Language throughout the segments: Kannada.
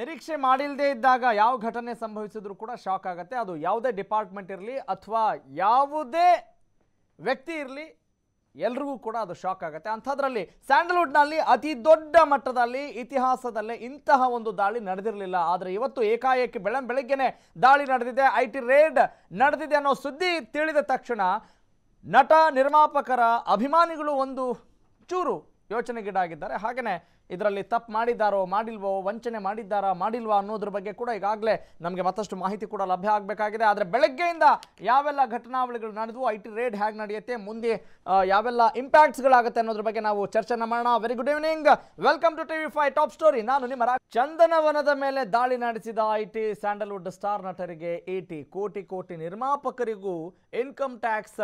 ನಿರೀಕ್ಷೆ ಮಾಡಿಲ್ಲದೆ ಇದ್ದಾಗ ಯಾವ ಘಟನೆ ಸಂಭವಿಸಿದ್ರು ಕೂಡ ಶಾಕ್ ಆಗುತ್ತೆ. ಅದು ಯಾವುದೇ ಡಿಪಾರ್ಟ್ಮೆಂಟ್ ಇರಲಿ ಅಥವಾ ಯಾವುದೇ ವ್ಯಕ್ತಿ ಇರಲಿ, ಎಲ್ರಿಗೂ ಕೂಡ ಅದು ಶಾಕ್ ಆಗುತ್ತೆ. ಅಂಥದ್ರಲ್ಲಿ ಸ್ಯಾಂಡಲ್ವುಡ್ನಲ್ಲಿ ಅತಿ ದೊಡ್ಡ ಮಟ್ಟದಲ್ಲಿ ಇತಿಹಾಸದಲ್ಲೇ ಇಂತಹ ಒಂದು ದಾಳಿ ನಡೆದಿರಲಿಲ್ಲ. ಆದರೆ ಇವತ್ತು ಏಕಾಏಕಿ ಬೆಳ, ಬೆಳಗ್ಗೆನೆ ದಾಳಿ ನಡೆದಿದೆ. ಐ ಟಿ ರೇಡ್ ನಡೆದಿದೆ ಅನ್ನೋ ಸುದ್ದಿ ತಿಳಿದ ತಕ್ಷಣ ನಟ ನಿರ್ಮಾಪಕರ ಅಭಿಮಾನಿಗಳು ಒಂದು ಚೂರು ಯೋಚನೆಗೀಡಾಗಿದ್ದಾರೆ. ಹಾಗೆಯೇ ಇದರಲ್ಲಿ ತಪ್ಪು ಮಾಡಿದ್ದಾರೋ, ಮಾಡಿಲ್ವೋ, ವಂಚನೆ ಮಾಡಿದ್ದಾರಾ, ಮಾಡಿಲ್ವಾ ಅನ್ನೋದ್ರ ಬಗ್ಗೆ ಕೂಡ ಈಗಾಗಲೇ ನಮಗೆ ಮತ್ತಷ್ಟು ಮಾಹಿತಿ ಕೂಡ ಲಭ್ಯ ಆಗಬೇಕಾಗಿದೆ. ಆದರೆ ಬೆಳಗ್ಗೆಯಿಂದ ಯಾವೆಲ್ಲ ಘಟನಾವಳಿಗಳು ನಡೆದವು ಐ ಟಿ ರೇಡ್ ಹೇಗೆ ನಡೆಯುತ್ತೆ, ಮುಂದೆ ಯಾವೆಲ್ಲ ಇಂಪ್ಯಾಕ್ಟ್ಸ್ಗಳಾಗುತ್ತೆ ಅನ್ನೋದ್ರ ಬಗ್ಗೆ ನಾವು ಚರ್ಚೆನ ಮಾಡೋಣ. Very good evening welcome to TV five top story ನಾನು ನಿಮ್ಮ ಚಂದನವನದ ಮೇಲೆ ದಾಳಿ ನಡೆಸಿದ ಐ ಟಿ ಸ್ಯಾಂಡಲ್ವುಡ್ ಸ್ಟಾರ್ ನಟರಿಗೆ ಏಟಿ ಕೋಟಿ ಕೋಟಿ ನಿರ್ಮಾಪಕರಿಗೂ ಇನ್ಕಮ್ ಟ್ಯಾಕ್ಸ್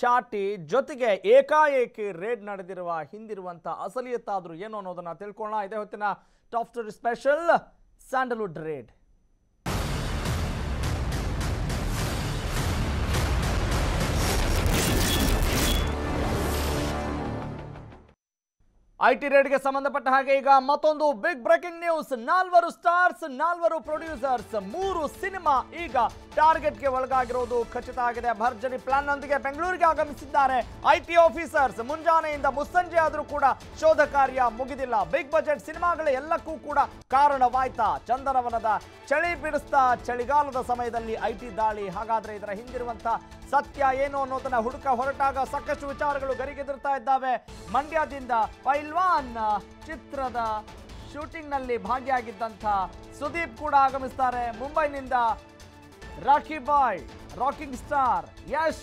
ಚಾಟಿ ಜೊತೆಗೆ ಏಕಾಏಕಿ ರೇಡ್ ನಡೆದಿರುವ ಹಿಂದಿರುವಂತ ಅಸಲಿಯತ್ತಾದ್ರೂ ಏನು ಅನ್ನೋದನ್ನ ತಿಳ್ಕೊಳ್ಳೋಣ. ಇದೇ ಹೊತ್ತಿನ top story special sandalwood raid I ರೇಟ್ಗೆ ಸಂಬಂಧಪಟ್ಟ ಹಾಗೆ ಈಗ ಮತ್ತೊಂದು ಬಿಗ್ ಬ್ರೇಕಿಂಗ್ ನ್ಯೂಸ್ ನಾಲ್ವರು ಸ್ಟಾರ್ಸ್ ನಾಲ್ವರು ಪ್ರೊಡ್ಯೂಸರ್ಸ್ ಮೂರು ಸಿನಿಮಾ ಈಗ ಟಾರ್ಗೆಟ್ಗೆ ಒಳಗಾಗಿರೋದು ಖಚಿತ ಆಗಿದೆ. ಭರ್ಜರಿ ಪ್ಲಾನ್ ನೊಂದಿಗೆ ಬೆಂಗಳೂರಿಗೆ ಆಗಮಿಸಿದ್ದಾರೆ. ಐಟಿ ಆಫೀಸರ್ಸ್ ಮುಂಜಾನೆಯಿಂದ ಮುಸ್ಸಂಜೆ ಆದರೂ ಕೂಡ ಶೋಧ ಕಾರ್ಯ ಮುಗಿದಿಲ್ಲ. ಬಿಗ್ ಬಜೆಟ್ ಸಿನಿಮಾಗಳ ಎಲ್ಲಕ್ಕೂ ಕೂಡ ಕಾರಣವಾಯ್ತಾ? ಚಂದನವನದ ಚಳಿ ಬಿಡಿಸ್ತಾ ಚಳಿಗಾಲದ ಸಮಯದಲ್ಲಿ ಐಟಿ ದಾಳಿ. ಹಾಗಾದ್ರೆ ಇದರ ಹಿಂದಿರುವಂತ ಸತ್ಯ ಏನು ಅನ್ನೋದನ್ನ ಹುಡುಕ ಹೊರಟಾಗ ಸಾಕಷ್ಟು ವಿಚಾರಗಳು ಗರಿಗೆದಿರ್ತಾ ಇದ್ದಾವೆ. ಮಂಡ್ಯದಿಂದ ಪೈಲ್ವಾನ್ ಚಿತ್ರದ ಶೂಟಿಂಗ್ನಲ್ಲಿ ಭಾಗಿಯಾಗಿದ್ದಂಥ ಸುದೀಪ್ ಕೂಡ ಆಗಮಿಸ್ತಾರೆ. ಮುಂಬೈನಿಂದ Rocky Bhai, rocking star Yash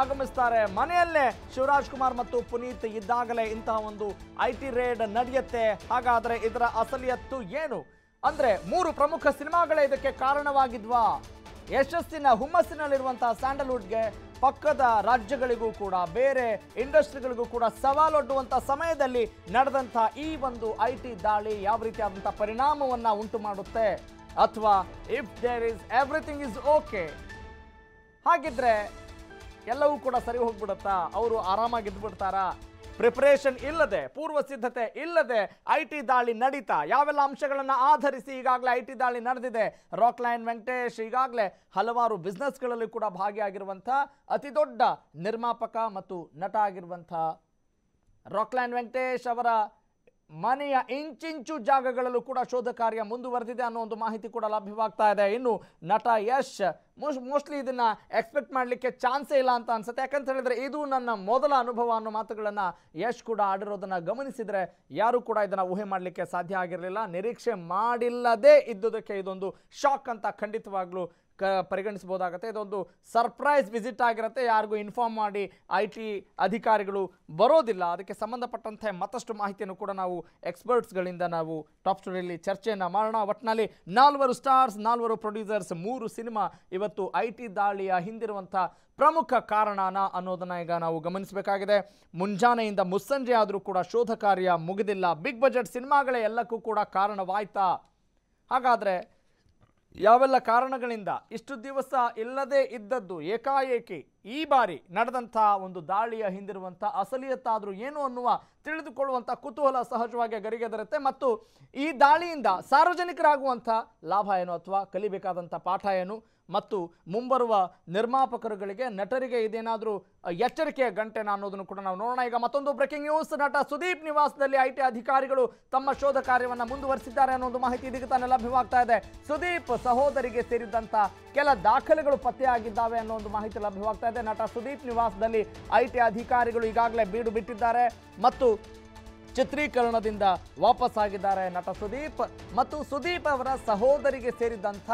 ಆಗಮಿಸ್ತಾರೆ. ಮನೆಯಲ್ಲೇ ಶಿವರಾಜ್ ಕುಮಾರ್ ಮತ್ತು ಪುನೀತ್ ಇದ್ದಾಗಲೇ ಇಂತಹ ಒಂದು ಐ ಟಿ ರೇಡ್ ನಡೆಯುತ್ತೆ. ಹಾಗಾದರೆ ಇದರ ಅಸಲಿಯತ್ತು ಏನು? ಅಂದ್ರೆ ಮೂರು ಪ್ರಮುಖ ಸಿನಿಮಾಗಳೇ ಇದಕ್ಕೆ ಕಾರಣವಾಗಿದ್ವಾ? ಯಶಸ್ಸಿನ ಹುಮ್ಮಸ್ಸಿನಲ್ಲಿರುವಂತಹ ಸ್ಯಾಂಡಲ್ವುಡ್ಗೆ ಪಕ್ಕದ ರಾಜ್ಯಗಳಿಗೂ ಕೂಡ, ಬೇರೆ ಇಂಡಸ್ಟ್ರಿಗಳಿಗೂ ಕೂಡ ಸವಾಲೊಡ್ಡುವಂಥ ಸಮಯದಲ್ಲಿ ನಡೆದಂಥ ಈ ಒಂದು ಐ ಟಿ ದಾಳಿ ಯಾವ ರೀತಿಯಾದಂಥ ಪರಿಣಾಮವನ್ನು ಉಂಟು ಮಾಡುತ್ತೆ? ಅಥವಾ if there is everything is okay ಹಾಗಿದ್ರೆ ಎಲ್ಲವೂ ಕೂಡ ಸರಿ ಹೋಗ್ಬಿಡುತ್ತಾ? ಅವರು ಆರಾಮಾಗಿ ಇದ್ಬಿಡ್ತಾರಾ? ಪ್ರಿಪರೇಷನ್ ಇಲ್ಲದೆ ಪೂರ್ವ ಸಿದ್ಧತೆ ಇಲ್ಲದೆ ಐ ಟಿ ದಾಳಿ ನಡೀತಾ, ಯಾವೆಲ್ಲ ಅಂಶಗಳನ್ನು ಆಧರಿಸಿ ಈಗಾಗಲೇ ಐ ಟಿ ದಾಳಿ ನಡೆದಿದೆ? ರಾಕ್ಲೈನ್ ವೆಂಕಟೇಶ್ ಈಗಾಗಲೇ ಹಲವಾರು ಬಿಸ್ನೆಸ್ಗಳಲ್ಲಿ ಕೂಡ ಭಾಗಿಯಾಗಿರುವಂಥ ಅತಿ ದೊಡ್ಡ ನಿರ್ಮಾಪಕ ಮತ್ತು ನಟ ಆಗಿರುವಂಥ ರಾಕ್ಲೈನ್ ವೆಂಕಟೇಶ್ ಅವರ ಮನೆಯ ಇಂಚಿಂಚು ಜಾಗಗಳಲ್ಲೂ ಕೂಡ ಶೋಧ ಕಾರ್ಯ ಮುಂದುವರೆದಿದೆ ಅನ್ನೋ ಒಂದು ಮಾಹಿತಿ ಕೂಡ ಲಭ್ಯವಾಗ್ತಾ ಇದೆ. ಇನ್ನು ನಟ ಯಶ್ ಮೋಸ್ಟ್ಲಿ ಇದನ್ನ ಎಕ್ಸ್ಪೆಕ್ಟ್ ಮಾಡಲಿಕ್ಕೆ ಚಾನ್ಸೇ ಇಲ್ಲ ಅಂತ ಅನ್ಸುತ್ತೆ. ಯಾಕಂತ ಹೇಳಿದ್ರೆ ಇದು ನನ್ನ ಮೊದಲ ಅನುಭವ ಅನ್ನೋ ಮಾತುಗಳನ್ನ ಯಶ್ ಕೂಡ ಆಡಿರೋದನ್ನ ಗಮನಿಸಿದ್ರೆ ಯಾರು ಕೂಡ ಇದನ್ನ ಊಹೆ ಮಾಡಲಿಕ್ಕೆ ಸಾಧ್ಯ ಆಗಿರಲಿಲ್ಲ. ನಿರೀಕ್ಷೆ ಮಾಡಿಲ್ಲದೆ ಇದ್ದುದಕ್ಕೆ ಇದೊಂದು ಶಾಕ್ ಅಂತ ಖಂಡಿತವಾಗ್ಲೂ ಕ ಪರಿಗಣಿಸ್ಬೋದಾಗುತ್ತೆ ಇದೊಂದು ಸರ್ಪ್ರೈಸ್ ವಿಸಿಟ್ ಆಗಿರುತ್ತೆ. ಯಾರಿಗೂ ಇನ್ಫಾರ್ಮ್ ಮಾಡಿ ಐ ಟಿ ಅಧಿಕಾರಿಗಳು ಬರೋದಿಲ್ಲ. ಅದಕ್ಕೆ ಸಂಬಂಧಪಟ್ಟಂತೆ ಮತ್ತಷ್ಟು ಮಾಹಿತಿಯನ್ನು ಕೂಡ ನಾವು ಎಕ್ಸ್ಪರ್ಟ್ಸ್ಗಳಿಂದ ನಾವು ಟಾಪ್ ಸ್ಟೋರಿಯಲ್ಲಿ ಚರ್ಚೆಯನ್ನು ಮಾಡೋಣ. ಒಟ್ಟಿನಲ್ಲಿ ನಾಲ್ವರು ಸ್ಟಾರ್ಸ್, ನಾಲ್ವರು ಪ್ರೊಡ್ಯೂಸರ್ಸ್, ಮೂರು ಸಿನಿಮಾ ಇವತ್ತು ಐ ಟಿ ದಾಳಿಯ ಹಿಂದಿರುವಂಥ ಪ್ರಮುಖ ಕಾರಣನ ಅನ್ನೋದನ್ನ ಈಗ ನಾವು ಗಮನಿಸಬೇಕಾಗಿದೆ. ಮುಂಜಾನೆಯಿಂದ ಮುಸ್ಸಂಜೆ ಆದರೂ ಕೂಡ ಶೋಧ ಕಾರ್ಯ ಮುಗಿದಿಲ್ಲ. ಬಿಗ್ ಬಜೆಟ್ ಸಿನಿಮಾಗಳೇ ಎಲ್ಲಕ್ಕೂ ಕೂಡ ಕಾರಣವಾಯ್ತಾ? ಹಾಗಾದರೆ ಯಾವೆಲ್ಲ ಕಾರಣಗಳಿಂದ ಇಷ್ಟು ದಿವಸ ಇಲ್ಲದೇ ಇದ್ದದ್ದು ಏಕಾಏಕಿ ಈ ಬಾರಿ ನಡೆದಂಥ ಒಂದು ದಾಳಿಯ ಹಿಂದಿರುವಂಥ ಅಸಲಿಯತ್ತಾದರೂ ಏನು ಅನ್ನುವ ತಿಳಿದುಕೊಳ್ಳುವಂಥ ಕುತೂಹಲ ಸಹಜವಾಗಿ ಗರಿಗೆದರುತ್ತೆ. ಮತ್ತು ಈ ದಾಳಿಯಿಂದ ಸಾರ್ವಜನಿಕರಾಗುವಂಥ ಲಾಭ ಏನು ಅಥವಾ ಕಲಿಬೇಕಾದಂಥ ಪಾಠ ಏನು? ಮತ್ತು ಮುಂಬರುವ ನಿರ್ಮಾಪಕರುಗಳಿಗೆ, ನಟರಿಗೆ ಇದೇನಾದರೂ ಎಚ್ಚರಿಕೆಯ ಗಂಟೆನ ಅನ್ನೋದನ್ನು ಕೂಡ ನಾವು ನೋಡೋಣ. ಈಗ ಮತ್ತೊಂದು ಬ್ರೇಕಿಂಗ್ ನ್ಯೂಸ್ ನಟ ಸುದೀಪ್ ನಿವಾಸದಲ್ಲಿ ಐ ಟಿ ಅಧಿಕಾರಿಗಳು ತಮ್ಮ ಶೋಧ ಕಾರ್ಯವನ್ನು ಮುಂದುವರಿಸಿದ್ದಾರೆ ಅನ್ನೋ ಮಾಹಿತಿ ಇದೀಗ ತಾನೇ ಲಭ್ಯವಾಗ್ತಾ ಇದೆ. ಸುದೀಪ್ ಸಹೋದರಿಗೆ ಸೇರಿದಂಥ ಕೆಲ ದಾಖಲೆಗಳು ಪತ್ತೆಯಾಗಿದ್ದಾವೆ ಅನ್ನೋ ಒಂದು ಮಾಹಿತಿ ಲಭ್ಯವಾಗ್ತಾ ಇದೆ. ನಟ ಸುದೀಪ್ ನಿವಾಸದಲ್ಲಿ ಐ ಟಿ ಅಧಿಕಾರಿಗಳು ಈಗಾಗಲೇ ಬೀಡು ಬಿಟ್ಟಿದ್ದಾರೆ. ಮತ್ತು ಚಿತ್ರೀಕರಣದಿಂದ ವಾಪಸ್ಸಾಗಿದ್ದಾರೆ ನಟ ಸುದೀಪ್ ಮತ್ತು ಸುದೀಪ್ ಅವರ ಸಹೋದರಿಗೆ ಸೇರಿದಂಥ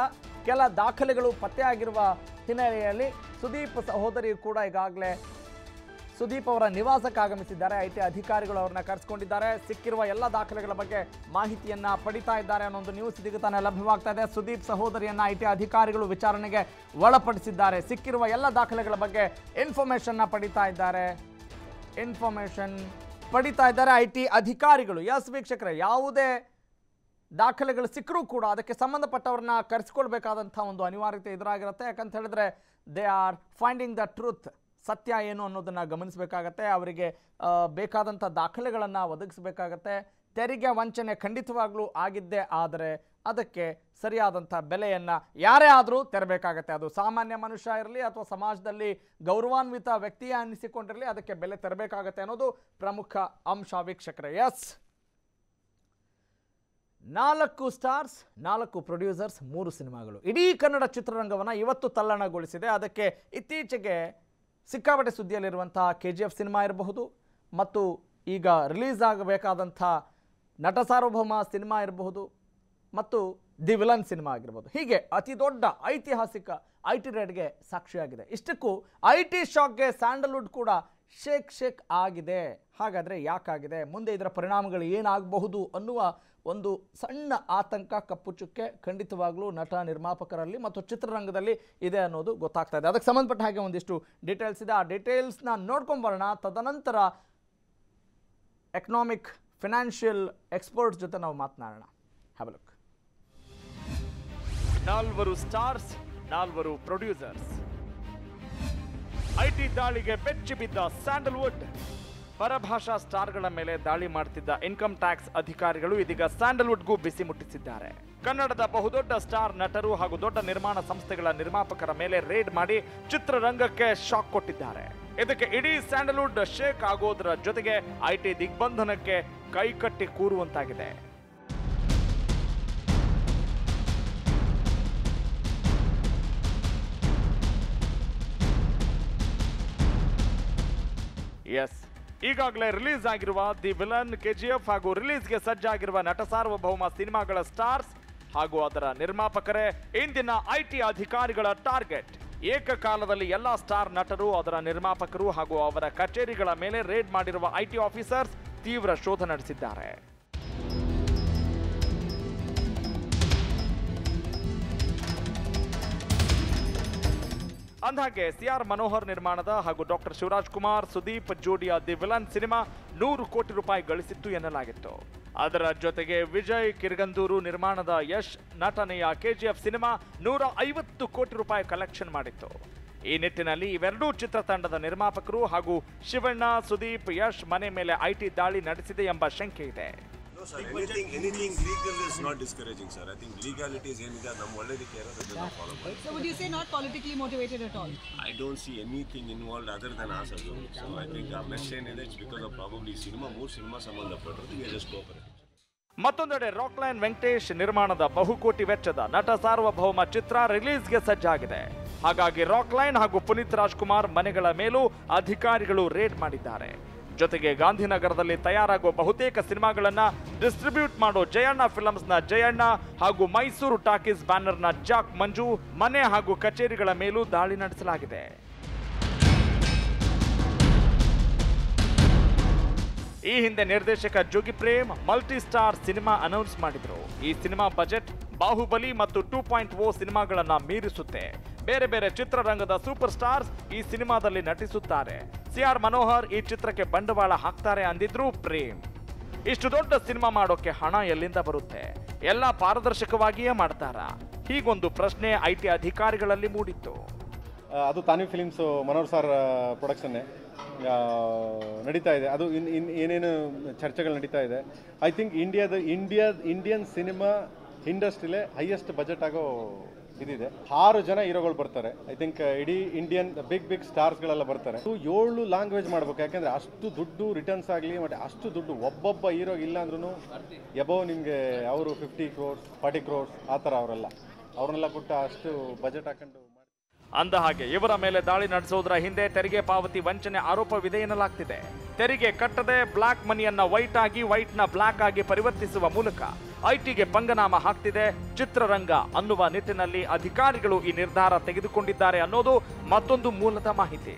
ಕೆಲ ದಾಖಲೆಗಳು ಪತ್ತೆಯಾಗಿರುವ ಹಿನ್ನೆಲೆಯಲ್ಲಿ ಸುದೀಪ್ ಸಹೋದರಿ ಕೂಡ ಈಗಾಗಲೇ ಸುದೀಪ್ ಅವರ ನಿವಾಸಕ್ಕೆ ಆಗಮಿಸಿದ್ದಾರೆ. ಐ ಟಿ ಅಧಿಕಾರಿಗಳು ಅವರನ್ನ ಕರೆಸಿಕೊಂಡಿದ್ದಾರೆ. ಸಿಕ್ಕಿರುವ ಎಲ್ಲ ದಾಖಲೆಗಳ ಬಗ್ಗೆ ಮಾಹಿತಿಯನ್ನ ಪಡಿತಾ ಇದ್ದಾರೆ ಅನ್ನೋ ಒಂದು ನ್ಯೂಸ್ ಇದೀಗ ತಾನೇ ಲಭ್ಯವಾಗ್ತಾ ಇದೆ. ಸುದೀಪ್ ಸಹೋದರಿಯನ್ನ ಐ ಟಿ ಅಧಿಕಾರಿಗಳು ವಿಚಾರಣೆಗೆ ಒಳಪಡಿಸಿದ್ದಾರೆ. ಸಿಕ್ಕಿರುವ ಎಲ್ಲ ದಾಖಲೆಗಳ ಬಗ್ಗೆ ಇನ್ಫಾರ್ಮೇಷನ್ನ ಪಡಿತಾ ಇದ್ದಾರೆ. ಇನ್ಫಾರ್ಮೇಶನ್ ಪಡಿತಾ ಇದ್ದಾರೆ ಐ ಟಿ ಅಧಿಕಾರಿಗಳು. ಎಸ್ ವೀಕ್ಷಕರೇ, ಯಾವುದೇ ದಾಖಲೆಗಳು ಸಿಕ್ಕರೂ ಕೂಡ ಅದಕ್ಕೆ ಸಂಬಂಧಪಟ್ಟವ್ರನ್ನ ಕರೆಸ್ಕೊಳ್ಬೇಕಾದಂಥ ಒಂದು ಅನಿವಾರ್ಯತೆ ಎದುರಾಗಿರುತ್ತೆ. ಯಾಕಂತ ಹೇಳಿದ್ರೆ, they are finding the truth. ಸತ್ಯ ಏನು ಅನ್ನೋದನ್ನು ಗಮನಿಸಬೇಕಾಗತ್ತೆ. ಅವರಿಗೆ ಬೇಕಾದಂಥ ದಾಖಲೆಗಳನ್ನು ಒದಗಿಸಬೇಕಾಗತ್ತೆ. ತೆರಿಗೆ ವಂಚನೆ ಖಂಡಿತವಾಗಲೂ ಆಗಿದ್ದೇ ಆದರೆ ಅದಕ್ಕೆ ಸರಿಯಾದಂಥ ಬೆಲೆಯನ್ನು ಯಾರೇ ಆದರೂ ತೆರಬೇಕಾಗತ್ತೆ. ಅದು ಸಾಮಾನ್ಯ ಮನುಷ್ಯ ಇರಲಿ ಅಥವಾ ಸಮಾಜದಲ್ಲಿ ಗೌರವಾನ್ವಿತ ವ್ಯಕ್ತಿಯೇ ಅನ್ನಿಸಿಕೊಂಡಿರಲಿ ಅದಕ್ಕೆ ಬೆಲೆ ತೆರಬೇಕಾಗತ್ತೆ ಅನ್ನೋದು ಪ್ರಮುಖ ಅಂಶ ವೀಕ್ಷಕರ. ಎಸ್ ನಾಲ್ಕು ಸ್ಟಾರ್ಸ್, ನಾಲ್ಕು ಪ್ರೊಡ್ಯೂಸರ್ಸ್, ಮೂರು ಸಿನಿಮಾಗಳು. ಇಡೀ ಕನ್ನಡ ಚಿತ್ರರಂಗವನ್ನು ಇವತ್ತು ತಲ್ಲಣಗೊಳಿಸಿದೆ. ಅದಕ್ಕೆ ಇತ್ತೀಚೆಗೆ ಸಿಕ್ಕಾಪಟ್ಟೆ ಸುದ್ದಿಯಲ್ಲಿರುವಂತಹ ಕೆ ಜಿ ಎಫ್ ಸಿನಿಮಾ ಇರಬಹುದು. ಮತ್ತು ಈಗ ರಿಲೀಸ್ ಆಗಬೇಕಾದಂಥ ನಟ ಸಾರ್ವಭೌಮ ಸಿನಿಮಾ ಇರಬಹುದು ಮತ್ತು ದಿ ವಿಲನ್ ಸಿನಿಮಾ ಆಗಿರ್ಬೋದು. ಹೀಗೆ ಅತಿ ದೊಡ್ಡ ಐತಿಹಾಸಿಕ ಐ ಟಿ ರೇಡ್ಗೆ ಸಾಕ್ಷಿಯಾಗಿದೆ. ಇಷ್ಟಕ್ಕೂ ಐ ಟಿ ಶಾಕ್ಗೆ ಸ್ಯಾಂಡಲ್ವುಡ್ ಕೂಡ ಶೇಕ್ ಶೇಕ್ ಆಗಿದೆ. ಹಾಗಾದರೆ ಯಾಕಾಗಿದೆ? ಮುಂದೆ ಇದರ ಪರಿಣಾಮಗಳು ಏನಾಗಬಹುದು ಅನ್ನುವ ಒಂದು ಸಣ್ಣ ಆತಂಕ ಕಪ್ಪು ಚುಕ್ಕೆ ಖಂಡಿತವಾಗಲೂ ನಟ ನಿರ್ಮಾಪಕರಲ್ಲಿ ಮತ್ತು ಚಿತ್ರರಂಗದಲ್ಲಿ ಇದೆ ಅನ್ನೋದು ಗೊತ್ತಾಗ್ತಾ ಇದೆ. ಅದಕ್ಕೆ ಸಂಬಂಧಪಟ್ಟ ಹಾಗೆ ಒಂದಿಷ್ಟು ಡೀಟೇಲ್ಸ್ ಇದೆ. ಆ ಡೀಟೇಲ್ಸ್ನ ನೋಡ್ಕೊಂಬರೋಣ ತದನಂತರ ಎಕನಾಮಿಕ್ ಫಿನಾನ್ಷಿಯಲ್ ಎಕ್ಸ್ಪರ್ಟ್ಸ್ ಜೊತೆ ನಾವು ಮಾತನಾಡೋಣ. ಹ್ಯಾವ್ ನಾಲ್ವರು ಸ್ಟಾರ್ಸ್ ನಾಲ್ವರು ಪ್ರೊಡ್ಯೂಸರ್ಸ್ ಐಟಿ ದಾಳಿಗೆ ಬೆಚ್ಚಿ ಬಿದ್ದ ಸ್ಯಾಂಡಲ್ವುಡ್. ಪರಭಾಷಾ ಸ್ಟಾರ್ಗಳ ಮೇಲೆ ದಾಳಿ ಮಾಡ್ತಿದ್ದ ಇನ್ಕಮ್ ಟ್ಯಾಕ್ಸ್ ಅಧಿಕಾರಿಗಳು ಇದೀಗ ಸ್ಯಾಂಡಲ್ವುಡ್ಗೂ ಬಿಸಿ ಮುಟ್ಟಿಸಿದ್ದಾರೆ. ಕನ್ನಡದ ಬಹುದೊಡ್ಡ ಸ್ಟಾರ್ ನಟರು ಹಾಗೂ ದೊಡ್ಡ ನಿರ್ಮಾಣ ಸಂಸ್ಥೆಗಳ ನಿರ್ಮಾಪಕರ ಮೇಲೆ ರೇಡ್ ಮಾಡಿ ಚಿತ್ರರಂಗಕ್ಕೆ ಶಾಕ್ ಕೊಟ್ಟಿದ್ದಾರೆ. ಇದಕ್ಕೆ ಇಡೀ ಸ್ಯಾಂಡಲ್ವುಡ್ ಶೇಕ್ ಆಗೋದರ ಜೊತೆಗೆ ಐಟಿ ದಿಗ್ಬಂಧನಕ್ಕೆ ಕೈಕಟ್ಟಿ ಕೂರುವಂತಾಗಿದೆ. ಎಸ್ ಈಗಾಗಲೇ ರಿಲೀಸ್ ಆಗಿರುವ ದಿ ವಿಲನ್ ಕೆಜಿಎಫ್ ಹಾಗೂ ರಿಲೀಸ್ಗೆ ಸಜ್ಜಾಗಿರುವ ನಟ ಸಾರ್ವಭೌಮ ಸಿನಿಮಾಗಳ ಸ್ಟಾರ್ಸ್ ಹಾಗೂ ಅದರ ನಿರ್ಮಾಪಕರೇ ಇಂದಿನ ಐಟಿ ಅಧಿಕಾರಿಗಳ ಟಾರ್ಗೆಟ್. ಏಕಕಾಲದಲ್ಲಿ ಎಲ್ಲ ಸ್ಟಾರ್ ನಟರು, ಅದರ ನಿರ್ಮಾಪಕರು ಹಾಗೂ ಅವರ ಕಚೇರಿಗಳ ಮೇಲೆ ರೇಡ್ ಮಾಡಿರುವ ಐಟಿ ಆಫೀಸರ್ಸ್ ತೀವ್ರ ಶೋಧ ನಡೆಸಿದ್ದಾರೆ. ಅಂದಹಾಗೆ ಸಿ ಆರ್ ಮನೋಹರ್ ನಿರ್ಮಾಣದ ಹಾಗೂ ಡಾಕ್ಟರ್ ಶಿವರಾಜ್ ಕುಮಾರ್, ಸುದೀಪ್ ಜೋಡಿಯ ದಿ ವಿಲನ್ ಸಿನಿಮಾ ನೂರು ಕೋಟಿ ರೂಪಾಯಿ ಗಳಿಸಿತ್ತು ಎನ್ನಲಾಗಿತ್ತು. ಅದರ ಜೊತೆಗೆ ವಿಜಯ್ ಕಿರ್ಗಂದೂರು ನಿರ್ಮಾಣದ ಯಶ್ ನಟನೆಯ ಕೆಜಿಎಫ್ ಸಿನಿಮಾ ನೂರ ಐವತ್ತು ಕೋಟಿ ರೂಪಾಯಿ ಕಲೆಕ್ಷನ್ ಮಾಡಿತ್ತು. ಈ ನಿಟ್ಟಿನಲ್ಲಿ ಇವೆರಡೂ ಚಿತ್ರತಂಡದ ನಿರ್ಮಾಪಕರು ಹಾಗೂ ಶಿವಣ್ಣ, ಸುದೀಪ್, ಯಶ್ ಮನೆ ಮೇಲೆ ಐಟಿ ದಾಳಿ ನಡೆಸಿದೆ ಎಂಬ ಶಂಕೆ ಇದೆ. No, sir. Anything, anything legal is not discouraging, sir. I think legalities ಏನಿದೆ ಅದು ನಮ್ಮ ಒಳ್ಳೇದಕ್ಕೆ care ಅದನ್ನ follow ಮಾಡಿ. So would you say not politically motivated at all? I don't see anything involved other than us alone. So I think our best ಏನಿದೆ it's because of probably cinema ಮೂರು ಸಿನಿಮಾ ಸಂಬಂಧಪಟ್ಟಿರೋದು we are just cooperating. ಮತ್ತೊಂದೆಡೆ ರಾಕ್ಲೈನ್ ವೆಂಕಟೇಶ್ ನಿರ್ಮಾಣದ ಬಹುಕೋಟಿ ವೆಚ್ಚದ ನಟ ಸಾರ್ವಭೌಮ ಚಿತ್ರ ರಿಲೀಸ್ಗೆ ಸಜ್ಜಾಗಿದೆ ಹಾಗಾಗಿ ರಾಕ್ಲೈನ್ ಹಾಗೂ ಪುನೀತ್ ರಾಜ್ಕುಮಾರ್ ಮನೆಗಳ ಮೇಲೂ ಅಧಿಕಾರಿಗಳು ರೇಡ್ ಮಾಡಿದ್ದಾರೆ ಜೊತೆಗೆ ಗಾಂಧಿನಗರದಲ್ಲಿ ತಯಾರಾಗುವ ಬಹುತೇಕ ಸಿನಿಮಾಗಳನ್ನ ಡಿಸ್ಟ್ರಿಬ್ಯೂಟ್ ಮಾಡೋ ಜಯಣ್ಣ ಫಿಲಮ್ಸ್ನ ಜಯಣ್ಣ ಹಾಗೂ ಮೈಸೂರು ಟಾಕೀಸ್ ಬ್ಯಾನರ್ನ ಜಾಕ್ ಮಂಜು ಮನೆ ಹಾಗೂ ಕಚೇರಿಗಳ ಮೇಲೂ ದಾಳಿ ನಡೆಸಲಾಗಿದೆ. ಈ ಹಿಂದೆ ನಿರ್ದೇಶಕ Jogi Prem multi star cinema announce ಮಾಡಿದ್ರು. ಈ ಸಿನಿಮಾ ಬಜೆಟ್ ಬಾಹುಬಲಿ ಮತ್ತು ಟೂ ಪಾಯಿಂಟ್ ಓ ಸಿನಿಮಾಗಳನ್ನ ಮೀರಿಸುತ್ತೆ. ಬೇರೆ ಬೇರೆ ಚಿತ್ರರಂಗದ ಸೂಪರ್ ಸ್ಟಾರ್ಸ್ ಈ ಸಿನಿಮಾದಲ್ಲಿ ನಟಿಸುತ್ತಾರೆ. ಸಿ ಆರ್ ಮನೋಹರ್ ಈ ಚಿತ್ರಕ್ಕೆ ಬಂಡವಾಳ ಹಾಕ್ತಾರೆ ಅಂದಿದ್ರು ಪ್ರೇಮ್. ಇಷ್ಟು ದೊಡ್ಡ ಸಿನಿಮಾ ಮಾಡೋಕೆ ಹಣ ಎಲ್ಲಿಂದ ಬರುತ್ತೆ? ಎಲ್ಲ ಪಾರದರ್ಶಕವಾಗಿಯೇ ಮಾಡ್ತಾರಾ? ಹೀಗೊಂದು ಪ್ರಶ್ನೆ ಐಟಿ ಅಧಿಕಾರಿಗಳಲ್ಲಿ ಮೂಡಿತ್ತು. ಅದು ತಾನಿ ಫಿಲಿಮ್ಸು ಮನೋಹರ್ ಸರ್ ಪ್ರೊಡಕ್ಷನ್ನೇ. ನಡೀತಾ ಇದೆ. ಅದು ಇನ್ ಇನ್, ಏನೇನು ಚರ್ಚೆಗಳು ನಡೀತಾ ಇದೆ. ಐ ಥಿಂಕ್ ಇಂಡಿಯಾದ ಇಂಡಿಯಾ ಇಂಡಿಯನ್ ಸಿನಿಮಾ ಇಂಡಸ್ಟ್ರಿಲೇ ಹೈಯೆಸ್ಟ್ ಬಜೆಟ್ ಆಗೋ ಇದಿದೆ. ಆರು ಜನ ಹೀರೋಗಳು ಬರ್ತಾರೆ. ಐ ಥಿಂಕ್ ಇಡೀ ಇಂಡಿಯನ್ ಬಿಗ್ ಬಿಗ್ ಸ್ಟಾರ್ಸ್ಗಳೆಲ್ಲ ಬರ್ತಾರೆ. ಏಳು ಲ್ಯಾಂಗ್ವೇಜ್ ಮಾಡ್ಬೇಕು. ಯಾಕಂದ್ರೆ ಅಷ್ಟು ದುಡ್ಡು ರಿಟರ್ನ್ಸ್ ಆಗಲಿ, ಮತ್ತೆ ಅಷ್ಟು ದುಡ್ಡು ಒಬ್ಬೊಬ್ಬ ಹೀರೋ ಇಲ್ಲ ಅಂದ್ರೂ ಎಬೋ ನಿಮಗೆ ಅವರು ಫಿಫ್ಟಿ ಕ್ರೋರ್ಸ್ ಫಾರ್ಟಿ ಕ್ರೋರ್ಸ್ ಆ ಥರ ಅವರೆಲ್ಲ. ಅವ್ರನ್ನೆಲ್ಲ ಕೊಟ್ಟು ಅಷ್ಟು ಬಜೆಟ್ ಹಾಕೊಂಡು ಅಂದ ಹಾಗೆ ಇವರ ಮೇಲೆ ದಾಳಿ ನಡೆಸುವುದರ ಹಿಂದೆ ತೆರಿಗೆ ಪಾವತಿ ವಂಚನೆ ಆರೋಪವಿದೆ ಎನ್ನಲಾಗ್ತಿದೆ. ತೆರಿಗೆ ಕಟ್ಟದೆ ಬ್ಲಾಕ್ ಮನಿಯನ್ನ ವೈಟ್ ಆಗಿ, ವೈಟ್ನ ಬ್ಲಾಕ್ ಆಗಿ ಪರಿವರ್ತಿಸುವ ಮೂಲಕ ಐಟಿಗೆ ಪಂಗನಾಮ ಹಾಕ್ತಿದೆ. ಚಿತ್ರರಂಗ ಅನ್ನುವ ನಿಟ್ಟಿನಲ್ಲಿ ಅಧಿಕಾರಿಗಳು ಈ ನಿರ್ಧಾರ ತೆಗೆದುಕೊಂಡಿದ್ದಾರೆ ಅನ್ನೋದು ಮತ್ತೊಂದು ಮೂಲದ ಮಾಹಿತಿ.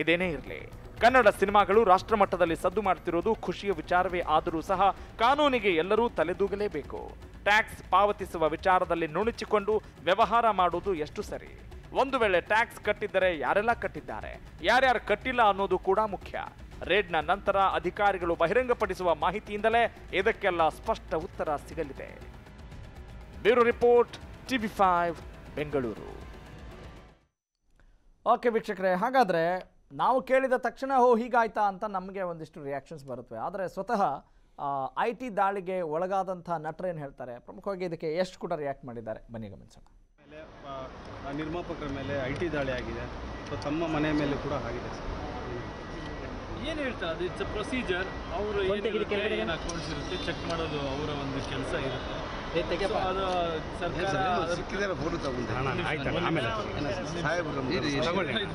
ಇದೇನೇ ಇರಲಿ, ಕನ್ನಡ ಸಿನಿಮಾಗಳು ರಾಷ್ಟ್ರಮಟ್ಟದಲ್ಲಿ ಸದ್ದು ಮಾಡ್ತಿರೋದು ಖುಷಿಯ ವಿಚಾರವೇ ಆದರೂ ಸಹ ಕಾನೂನಿಗೆ ಎಲ್ಲರೂ ತಲೆದೂಗಲೇಬೇಕು. ಟ್ಯಾಕ್ಸ್ ಪಾವತಿಸುವ ವಿಚಾರದಲ್ಲಿ ನುಣುಚಿಕೊಂಡು ವ್ಯವಹಾರ ಮಾಡುವುದು ಎಷ್ಟು ಸರಿ? ಒಂದು ವೇಳೆ ಟ್ಯಾಕ್ಸ್ ಕಟ್ಟಿದ್ದರೆ ಯಾರೆಲ್ಲ ಕಟ್ಟಿದ್ದಾರೆ? ಯಾರ್ಯಾರು ಕಟ್ಟಿಲ್ಲ ಅನ್ನೋದು ಕೂಡ ಮುಖ್ಯ. ರೇಡ್ನ ನಂತರ ಅಧಿಕಾರಿಗಳು ಬಹಿರಂಗಪಡಿಸುವ ಮಾಹಿತಿಯಿಂದಲೇ ಇದಕ್ಕೆಲ್ಲ ಸ್ಪಷ್ಟ ಉತ್ತರ ಸಿಗಲಿದೆ. Bureau report, TV five, Bengaluru. Okay ವೀಕ್ಷಕರೇ, ಹಾಗಾದರೆ ನಾವು ಕೇಳಿದ ತಕ್ಷಣ ಓ ಹೀಗಾಯ್ತಾ ಅಂತ ನಮಗೆ ಒಂದಿಷ್ಟು ರಿಯಾಕ್ಷನ್ಸ್ ಬರುತ್ತವೆ ಆದರೆ ಸ್ವತಃ ಐ ಟಿ ದಾಳಿಗೆ ಒಳಗಾದಂಥ ನಟರೇನು ಹೇಳ್ತಾರೆ? ಪ್ರಮುಖವಾಗಿ ಇದಕ್ಕೆ ಎಷ್ಟು ಕೂಡ ರಿಯಾಕ್ಟ್ ಮಾಡಿದ್ದಾರೆ? ಬನ್ನಿ ಗಮನಿಸೋಣ. ಮೇಲೆ ಆ, ನಿರ್ಮಾಪಕರ ಮೇಲೆ ಐ ಟಿ ದಾಳಿ ಆಗಿದೆ. ಸೊ ತಮ್ಮ ಮನೆ ಮೇಲೆ ಕೂಡ ಆಗಿದೆ ಸರ್. ಏನು ಹೇಳ್ತಾರೆ? ಅದು ಇಟ್ಸ್ ಅ ಪ್ರೊಸೀಜರ್ ಅವರು ಏನು ಅಕೌಂಟ್ಸ್ ಇರುತ್ತೆ ಚೆಕ್ ಮಾಡೋದು ಅವರ ಒಂದು ಕೆಲಸ ಇರುತ್ತೆ. So ಅದು ಸರ್ಕಾರ ಸಿಕ್ಕಿದ್ದಾರೆ ಫೋಟೋ ಇದು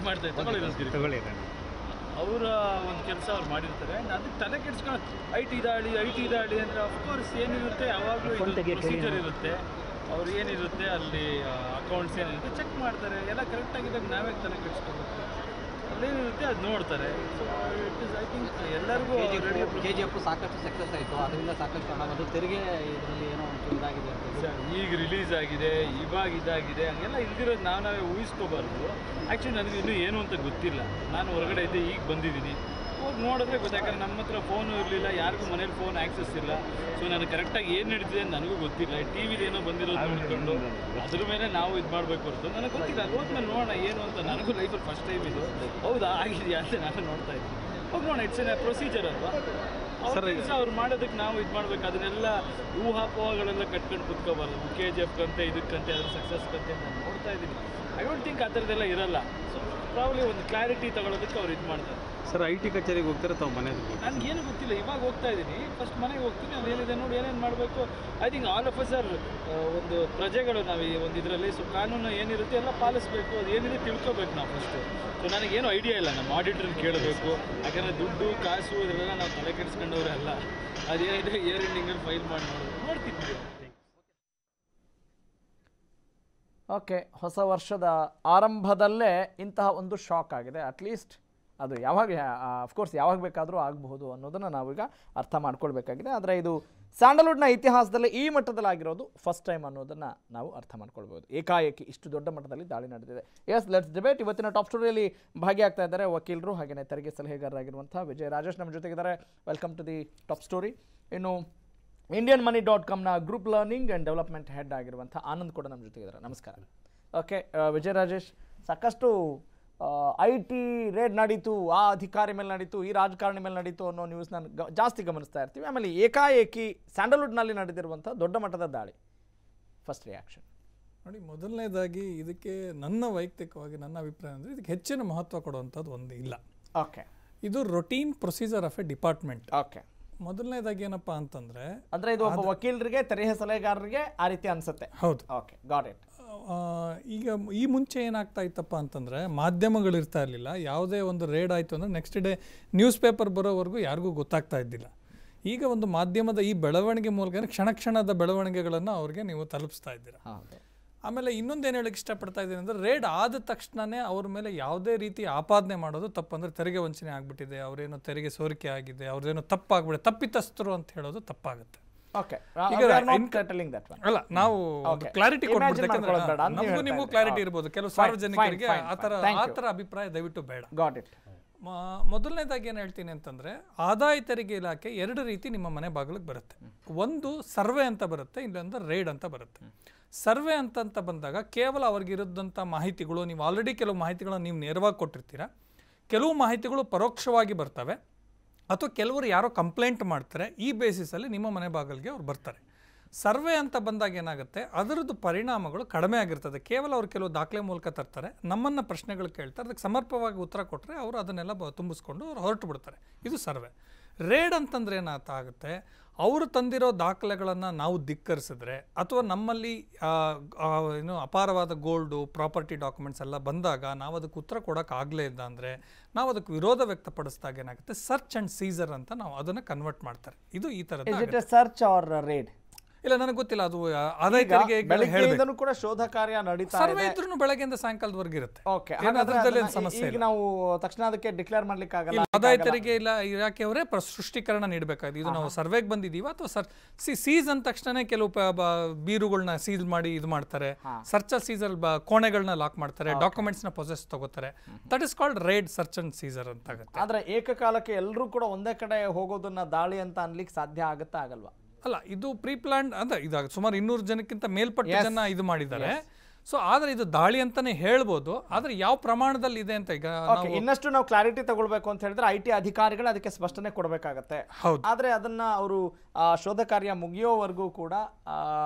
ಮಾಡ್ತಾರೆ ತಗೊಳ್ಳಿ ಅವರ ಒಂದು ಕೆಲಸ ಅವ್ರು ಮಾಡಿರ್ತಾರೆ. ಅದಕ್ಕೆ ತಲೆ ಕೆಡಿಸ್ಕೊಂಡು ಐ ಟಿ ದಾಳಿ ಐ ಟಿ ದಾಳಿ ಅಂದರೆ ಅಫ್ಕೋರ್ಸ್ ಏನಿರುತ್ತೆ ಯಾವಾಗಲೂ ಪ್ರೊಸೀಜರ್ ಇರುತ್ತೆ. ಅವ್ರು ಏನಿರುತ್ತೆ ಅಲ್ಲಿ ಅಕೌಂಟ್ಸ್ ಏನಿರುತ್ತೆ ಚೆಕ್ ಮಾಡ್ತಾರೆ. ಎಲ್ಲ ಕರೆಕ್ಟಾಗಿದ್ದಾಗ ನಾವೇ ತಲೆ ಕಳಿಸ್ಕೊಬೇಕು. ಅಲ್ಲೇನಿರುತ್ತೆ ಅದು ನೋಡ್ತಾರೆ. So it is I think ಎಲ್ಲರಿಗೂ ಕೆ ಜಿ ಎಫ್ ಸಾಕಷ್ಟು ಸಕ್ಸಸ್ ಆಯಿತು ಅದರಿಂದ ಸಾಕಷ್ಟು ಹಣ ಬಂದು ತೆರಿಗೆ ಇದರಲ್ಲಿ ಏನೋ ಒಂದು ಇದಾಗಿದೆ ಅಂತ ಹೇಳಿ. ಸರ್, ಈಗ ರಿಲೀಸ್ ಆಗಿದೆ ಇವಾಗ ಇದಾಗಿದೆ ಹಂಗೆಲ್ಲ ಇಲ್ದಿರೋದು ನಾವು ನಾವೇ ಊಹಿಸ್ಕೋಬಾರ್ದು. ಆ್ಯಕ್ಚುಲಿ ನನಗೆ ಇನ್ನೂ ಏನು ಅಂತ ಗೊತ್ತಿಲ್ಲ. ನಾನು ಹೊರಗಡೆ ಇದ್ದೆ ಈಗ ಬಂದಿದ್ದೀನಿ. ನೋಡಿದ್ರೆ ಗೊತ್ತಾಗ ನಮ್ಮ ಹತ್ರ ಫೋನು ಇರಲಿಲ್ಲ ಯಾರಿಗೂ ಮನೇಲಿ ಫೋನ್ ಆ್ಯಕ್ಸಸ್ ಇಲ್ಲ. ಸೊ ನಾನು ಕರೆಕ್ಟಾಗಿ ಏನು ನಡೀತಿದೆ ಅಂತ ನನಗೂ ಗೊತ್ತಿಲ್ಲ. ಟಿ ವಿಲಿ ಏನೋ ಬಂದಿರೋದು ನೋಡಿಕೊಂಡು ಅದ್ರ ಮೇಲೆ ನಾವು ಇದು ಮಾಡಬೇಕು ಹೊರತು. ನನಗೆ ಗೊತ್ತಿಲ್ಲ ಅದು ಹೋದ್ಮೇಲೆ ನೋಡೋಣ ಏನು ಅಂತ. ನನಗೂ ಲೈಫಲ್ಲಿ ಫಸ್ಟ್ ಟೈಮ್ ಇದು. ಹೌದಾ ಆಗಿದೆಯಾ ಅಂತ ನಾನು ನೋಡ್ತಾ ಇದ್ದೀನಿ ಹೋಗಿ ನೋಡೋಣ ಇಟ್ಸ್ ಎ ಪ್ರೊಸೀಜರ್ ಅಲ್ವಾ? ಕೆಲಸ ಅವ್ರು ಮಾಡೋದಕ್ಕೆ ನಾವು ಇದು ಮಾಡ್ಬೇಕು. ಅದನ್ನೆಲ್ಲ ಊಹಾಪೋಹಗಳೆಲ್ಲ ಕಟ್ಕೊಂಡು ಕುತ್ಕೋಬಾರ್ದು. ಕೆ ಜಿ ಎಫ್ ಕಂತೆ ಇದಕ್ಕಂತೆ ಅದ್ರ ಸಕ್ಸಸ್ ಕಂತೆ ನಾನು ನೋಡ್ತಾ ಇದ್ದೀನಿ. ಐ ಡೋಂಟ್ ಥಿಂಕ್ ಆ ಥರದ್ದೆಲ್ಲ ಇರಲ್ಲ. ಸೊ ಪ್ರಾಬ್ಲಿ ಒಂದು ಕ್ಲಾರಿಟಿ ತಗೊಳೋದಕ್ಕೆ ಅವ್ರು ಇದು ಮಾಡ್ತಾರೆ. ಸರ್ ಐ ಟಿ ಕಚೇರಿಗೆ ಹೋಗ್ತಾರೆ ತಾವು ಮನೆಗೆ ನನಗೇನು ಗೊತ್ತಿಲ್ಲ ಇವಾಗ ಹೋಗ್ತಾ ಇದ್ದೀನಿ ಫಸ್ಟ್ ಮನೆಗೆ ಹೋಗ್ತೀನಿ ಅಲ್ಲಿ ಏನಿದೆ ನೋಡಿ ಏನೇನು ಮಾಡಬೇಕು? I think all of sir ಒಂದು ಪ್ರಜೆಗಳು ನಾವು ಈ ಒಂದು ಇದರಲ್ಲಿ. ಸೊ ಕಾನೂನು ಏನಿರುತ್ತೆ ಎಲ್ಲ ಪಾಲಿಸಬೇಕು ಅದು ಏನಿದೆ ತಿಳ್ಕೊಬೇಕು ನಾವು ಫಸ್ಟು ಸೊ ನನಗೇನು ಐಡಿಯಾ ಇಲ್ಲ ನಮ್ಮ ಆಡಿಟ್ರನ್ನ ಕೇಳಬೇಕು. ಯಾಕಂದರೆ ದುಡ್ಡು ಕಾಸು ಇದರೆಲ್ಲ ನಾವು ತಲೆ ಕೆಡಿಸ್ಕೊಂಡವ್ರೆ ಅಲ್ಲ. ಅದೇನಿದೆ ಇಯರ್ ಎಂಡಿಂಗಲ್ಲಿ ಫೈಲ್ ಮಾಡಿ ನೋಡೋದು ನೋಡ್ತಿದ್ವಿ ಓಕೆ ಹೊಸ ವರ್ಷದ ಆರಂಭದಲ್ಲೇ ಇಂತಹ ಒಂದು ಶಾಕ್ ಆಗಿದೆ. ಅಟ್ಲೀಸ್ಟ್ ಅದು ಯಾವಾಗ ಅಫ್ಕೋರ್ಸ್ ಯಾವಾಗ ಬೇಕಾದರೂ ಆಗಬಹುದು ಅನ್ನೋದನ್ನು ನಾವೀಗ ಅರ್ಥ ಮಾಡ್ಕೊಳ್ಬೇಕಾಗಿದೆ. ಆದರೆ ಇದು ಸ್ಯಾಂಡಲ್ವುಡ್ನ ಇತಿಹಾಸದಲ್ಲಿ ಈ ಮಟ್ಟದಲ್ಲಿ ಆಗಿರೋದು ಫಸ್ಟ್ ಟೈಮ್ ಅನ್ನೋದನ್ನು ನಾವು ಅರ್ಥ ಮಾಡ್ಕೊಳ್ಬೋದು ಏಕಾಏಕಿ ಇಷ್ಟು ದೊಡ್ಡ ಮಟ್ಟದಲ್ಲಿ ದಾಳಿ ನಡೆದಿದೆ. ಎಸ್ ಲೆಟ್ಸ್ ಡಿಬೇಟ್ ಇವತ್ತಿನ ಟಾಪ್ ಸ್ಟೋರಿಯಲ್ಲಿ ಭಾಗಿಯಾಗ್ತಾ ಇದ್ದಾರೆ ವಕೀಲರು ಹಾಗೆಯೇ ತೆರಿಗೆ ಸಲಹೆಗಾರರಾಗಿರುವಂಥ ವಿಜಯ್ ರಾಜೇಶ್ ನಮ್ಮ ಜೊತೆಗಿದ್ದಾರೆ. Welcome to the top story ಇನ್ನು Indian money dot ಕಾಮ್ನ group learning and development head ಆಗಿರುವಂಥ ಆನಂದ್ ಕೂಡ ನಮ್ಮ ಜೊತೆಗಿದ್ದಾರೆ. ನಮಸ್ಕಾರ. ಓಕೆ ವಿಜಯ ರಾಜೇಶ್, ಸಾಕಷ್ಟು ಐ ಟಿ ರೇಡ್ ನಡೀತು ಆ ಅಧಿಕಾರಿ ಮೇಲೆ ನಡೀತು ಈ ರಾಜಕಾರಣಿ ಮೇಲೆ ನಡೀತು ಅನ್ನೋ ನ್ಯೂಸ್ ನಾನು ಜಾಸ್ತಿ ಗಮನಿಸ್ತಾ ಇರ್ತೀವಿ. ಆಮೇಲೆ ಏಕಾಏಕಿ ಸ್ಯಾಂಡಲ್ವುಡ್ನಲ್ಲಿ ನಡೆದಿರುವಂಥ ದೊಡ್ಡ ಮಟ್ಟದ ದಾಳಿ. ಫಸ್ಟ್ ರಿಯಾಕ್ಷನ್ ನೋಡಿ ಮೊದಲನೇದಾಗಿ ಇದಕ್ಕೆ ನನ್ನ ವೈಯಕ್ತಿಕವಾಗಿ ನನ್ನ ಅಭಿಪ್ರಾಯ ಅಂದರೆ ಇದಕ್ಕೆ ಹೆಚ್ಚಿನ ಮಹತ್ವ ಕೊಡುವಂಥದ್ದು ಒಂದು ಇಲ್ಲ. ಓಕೆ ಇದು routine procedure of a department okay ಮೊದಲನೇದಾಗಿ ಏನಪ್ಪ ಅಂತಂದ್ರೆ ಅಂದ್ರೆ ಇದು ಒಬ್ಬ ವಕೀಲರಿಗೆ ತೆರಿಗೆ ಸಲಹೆಗಾರರಿಗೆ ಆ ರೀತಿ ಅನ್ಸುತ್ತೆ. ಹೌದು. ಓಕೆ ಗಾಟ್ ಇಟ್ ಈಗ ಈ ಮುಂಚೆ ಏನಾಗ್ತಾ ಇತ್ತಪ್ಪ ಅಂತಂದರೆ ಮಾಧ್ಯಮಗಳು ಇರ್ತಾ ಇರಲಿಲ್ಲ. ಯಾವುದೇ ಒಂದು ರೇಡ್ ಆಯಿತು ಅಂದರೆ ನೆಕ್ಸ್ಟ್ ಡೇ ನ್ಯೂಸ್ ಪೇಪರ್ ಬರೋವರೆಗೂ ಯಾರಿಗೂ ಗೊತ್ತಾಗ್ತಾ ಇದ್ದಿಲ್ಲ. ಈಗ ಒಂದು ಮಾಧ್ಯಮದ ಈ ಬೆಳವಣಿಗೆ ಮೂಲಕ ಕ್ಷಣ ಕ್ಷಣದ ಬೆಳವಣಿಗೆಗಳನ್ನು ಅವ್ರಿಗೆ ನೀವು ತಲುಪಿಸ್ತಾ ಇದ್ದೀರಾ. ಆಮೇಲೆ ಆಮೇಲೆ ಇನ್ನೊಂದೇನು ಹೇಳಕ್ಕೆ ಇಷ್ಟಪಡ್ತಾ ಇದ್ದೀನಿ ಅಂದರೆ ರೇಡ್ ಆದ ತಕ್ಷಣವೇ ಅವ್ರ ಮೇಲೆ ಯಾವುದೇ ರೀತಿ ಆಪಾದನೆ ಮಾಡೋದು ತಪ್ಪಂದರೆ ತೆರಿಗೆ ವಂಚನೆ ಆಗಿಬಿಟ್ಟಿದೆ ಅವರೇನೋ ತೆರಿಗೆ ಸೋರಿಕೆ ಆಗಿದೆ ಅವ್ರದ್ದೇನೋ ತಪ್ಪಾಗ್ಬಿಟ್ಟಿದೆ ತಪ್ಪಿತಸ್ಥರು ಅಂತ ಹೇಳೋದು ತಪ್ಪಾಗುತ್ತೆ. ಓಕೆ ಅಲ್ಲ ನಾವು ಕ್ಲಾರಿಟಿ ನಮಗೂ ನಿಮಗೂ ಕ್ಲಾರಿಟಿ. ಇರ್ಬೋದು. ಕೆಲವು ಸಾರ್ವಜನಿಕರಿಗೆ fine, fine, ಆ ಥರ fine. ಆ you. ಅಭಿಪ್ರಾಯ ದಯವಿಟ್ಟು ಬೇಡ. ಗಾಟ್ ಇಟ್ ಮೊದಲನೇದಾಗಿ ಏನು ಹೇಳ್ತೀನಿ ಅಂತಂದ್ರೆ ಆದಾಯ ತೆರಿಗೆ ಇಲಾಖೆ ಎರಡು ರೀತಿ ನಿಮ್ಮ ಮನೆ ಬಾಗಿಲಿಗೆ ಬರುತ್ತೆ. ಒಂದು ಸರ್ವೆ ಅಂತ ಬರುತ್ತೆ ಇನ್ನೊಂದು ರೇಡ್ ಅಂತ ಬರುತ್ತೆ. ಸರ್ವೆ ಅಂತ ಅಂತ ಬಂದಾಗ ಕೇವಲ ಅವ್ರಿಗೆ ಇರೋದಂತ ಮಾಹಿತಿಗಳು ನೀವು ಆಲ್ರೆಡಿ ಕೆಲವು ಮಾಹಿತಿಗಳನ್ನು ನೀವು ನೇರವಾಗಿ ಕೊಟ್ಟಿರ್ತೀರ. ಕೆಲವು ಮಾಹಿತಿಗಳು ಪರೋಕ್ಷವಾಗಿ ಬರ್ತವೆ. ಅಥವಾ ಕೆಲವರು ಯಾರೋ ಕಂಪ್ಲೇಂಟ್ ಮಾಡ್ತಾರೆ, ಈ ಬೇಸಿಸಲ್ಲಿ ನಿಮ್ಮ ಮನೆ ಬಾಗಿಲಿಗೆ ಅವ್ರು ಬರ್ತಾರೆ. ಸರ್ವೆ ಅಂತ ಬಂದಾಗ ಏನಾಗುತ್ತೆ, ಅದರದ್ದು ಪರಿಣಾಮಗಳು ಕಡಿಮೆ ಆಗಿರ್ತದೆ. ಕೇವಲ ಅವರು ಕೆಲವು ದಾಖಲೆ ಮೂಲಕ ತರ್ತಾರೆ, ನಮ್ಮನ್ನು ಪ್ರಶ್ನೆಗಳು ಕೇಳ್ತಾರೆ, ಅದಕ್ಕೆ ಸಮರ್ಪವಾಗಿ ಉತ್ತರ ಕೊಟ್ಟರೆ ಅವರು ಅದನ್ನೆಲ್ಲ ತುಂಬಿಸ್ಕೊಂಡು ಅವ್ರು ಹೊರಟು ಬಿಡ್ತಾರೆ. ಇದು ಸರ್ವೆ. ರೇಡ್ ಅಂತಂದ್ರೆ ಏನಾಗ್ತಾ ಆಗುತ್ತೆ ಅವರು ತಂದಿರೋ ದಾಖಲೆಗಳನ್ನು ನಾವು ಧಿಕ್ಕರಿಸಿದ್ರೆ ಅಥವಾ ನಮ್ಮಲ್ಲಿ ಏನು ಅಪಾರವಾದ ಗೋಲ್ಡು ಪ್ರಾಪರ್ಟಿ ಡಾಕ್ಯುಮೆಂಟ್ಸ್ ಎಲ್ಲ ಬಂದಾಗ ನಾವು ಅದಕ್ಕೆ ಉತ್ತರ ಕೊಡೋಕ್ಕಾಗಲೇ ಇದ್ದ ಇಲ್ಲ ಅಂದರೆ ನಾವು ಅದಕ್ಕೆ ವಿರೋಧ ವ್ಯಕ್ತಪಡಿಸಿದಾಗ ಏನಾಗುತ್ತೆ? ಸರ್ಚ್ ಆ್ಯಂಡ್ ಸೀಸರ್ ಅಂತ ನಾವು ಅದನ್ನು ಕನ್ವರ್ಟ್ ಮಾಡ್ತಾರೆ. ಇದು ಈ ಥರದ ಸರ್ಚ್ ಆರ್ ರೇಡ್ ಇಲ್ಲ ನನಗೆ ಗೊತ್ತಿಲ್ಲ ಅದು ಆದಾಯ ತೆರಿಗೆ ಕೂಡ ಶೋಧ ಕಾರ್ಯ ನಡೀತಾ ಸರ್ವೆ ಇದೆ. ಇದ್ರೂ ಬೆಳಗ್ಗೆಯಿಂದ ಸಾಯಂಕಾಲದವರೆಗೆ ಇರುತ್ತೆ. ಓಕೆ ಸಮಸ್ಯೆ ಈಗ ನಾವು ತಕ್ಷಣ ಅದಕ್ಕೆ ಡಿಕ್ಲೇರ್ ಮಾಡ್ಲಿಕ್ಕೆ ಆಗಲ್ಲ ಆದಾಯ ತೆರಿಗೆ ಇಲ್ಲ ಇಲಾಖೆ ಅವರೇ ಸೃಷ್ಟೀಕರಣ ನೀಡಬೇಕಾಗಿದೆ. ಇದು ನಾವು ಸರ್ವೆಗೆ ಬಂದಿದ್ದೀವಿ ಅಥವಾ ಸರ್ ಸಿ ಸೀಸ್ ಅಂದ ತಕ್ಷಣ ಕೆಲವು ಬೀರುಗಳನ್ನ ಸೀಲ್ ಮಾಡಿ ಇದು ಮಾಡ್ತಾರೆ. ಸರ್ಚ್ ಸೀಸರ್ ಕೋಣೆಗಳನ್ನ ಲಾಕ್ ಮಾಡ್ತಾರೆ ಡಾಕ್ಯುಮೆಂಟ್ಸ್ನ ಪೊಸೆಸ್ ತಗೋತಾರೆ. That is called raid search and seizure ಅಂತ ಆಗುತ್ತೆ. ಆದ್ರೆ ಏಕಕಾಲಕ್ಕೆ ಎಲ್ಲರೂ ಕೂಡ ಒಂದೇ ಕಡೆ ಹೋಗೋದನ್ನ ದಾಳಿ ಅಂತ ಅನ್ಲಿಕ್ಕೆ ಸಾಧ್ಯ ಆಗುತ್ತಾ ಆಗಲ್ವಾ? ಅಲ್ಲ ಇದು ಪ್ರೀ ಪ್ಲಾನ್ ಅಂದ್ರೆ ಇದಾಗ ಸುಮಾರು ಇನ್ನೂರು ಜನಕ್ಕಿಂತ ಮೇಲ್ಪಟ್ಟ ಜನ ಇದು ಮಾಡಿದ್ದಾರೆ. ಸೊ ಆದ್ರೆ ಇದು ದಾಳಿ ಅಂತಾನೆ ಹೇಳ್ಬೋದು ಆದರೆ ಯಾವ ಪ್ರಮಾಣದಲ್ಲಿ ಇದೆ ಅಂತ ಈಗ ಇನ್ನಷ್ಟು ನಾವು ಕ್ಲಾರಿಟಿ ತಗೊಳ್ಬೇಕು ಅಂತ ಹೇಳಿದ್ರೆ ಐ ಟಿ ಅಧಿಕಾರಿಗಳು ಅದಕ್ಕೆ ಸ್ಪಷ್ಟನೆ ಕೊಡಬೇಕಾಗತ್ತೆ. ಆದ್ರೆ ಅದನ್ನ ಅವರು ಶೋಧ ಕಾರ್ಯ ಮುಗಿಯೋವರೆಗೂ ಕೂಡ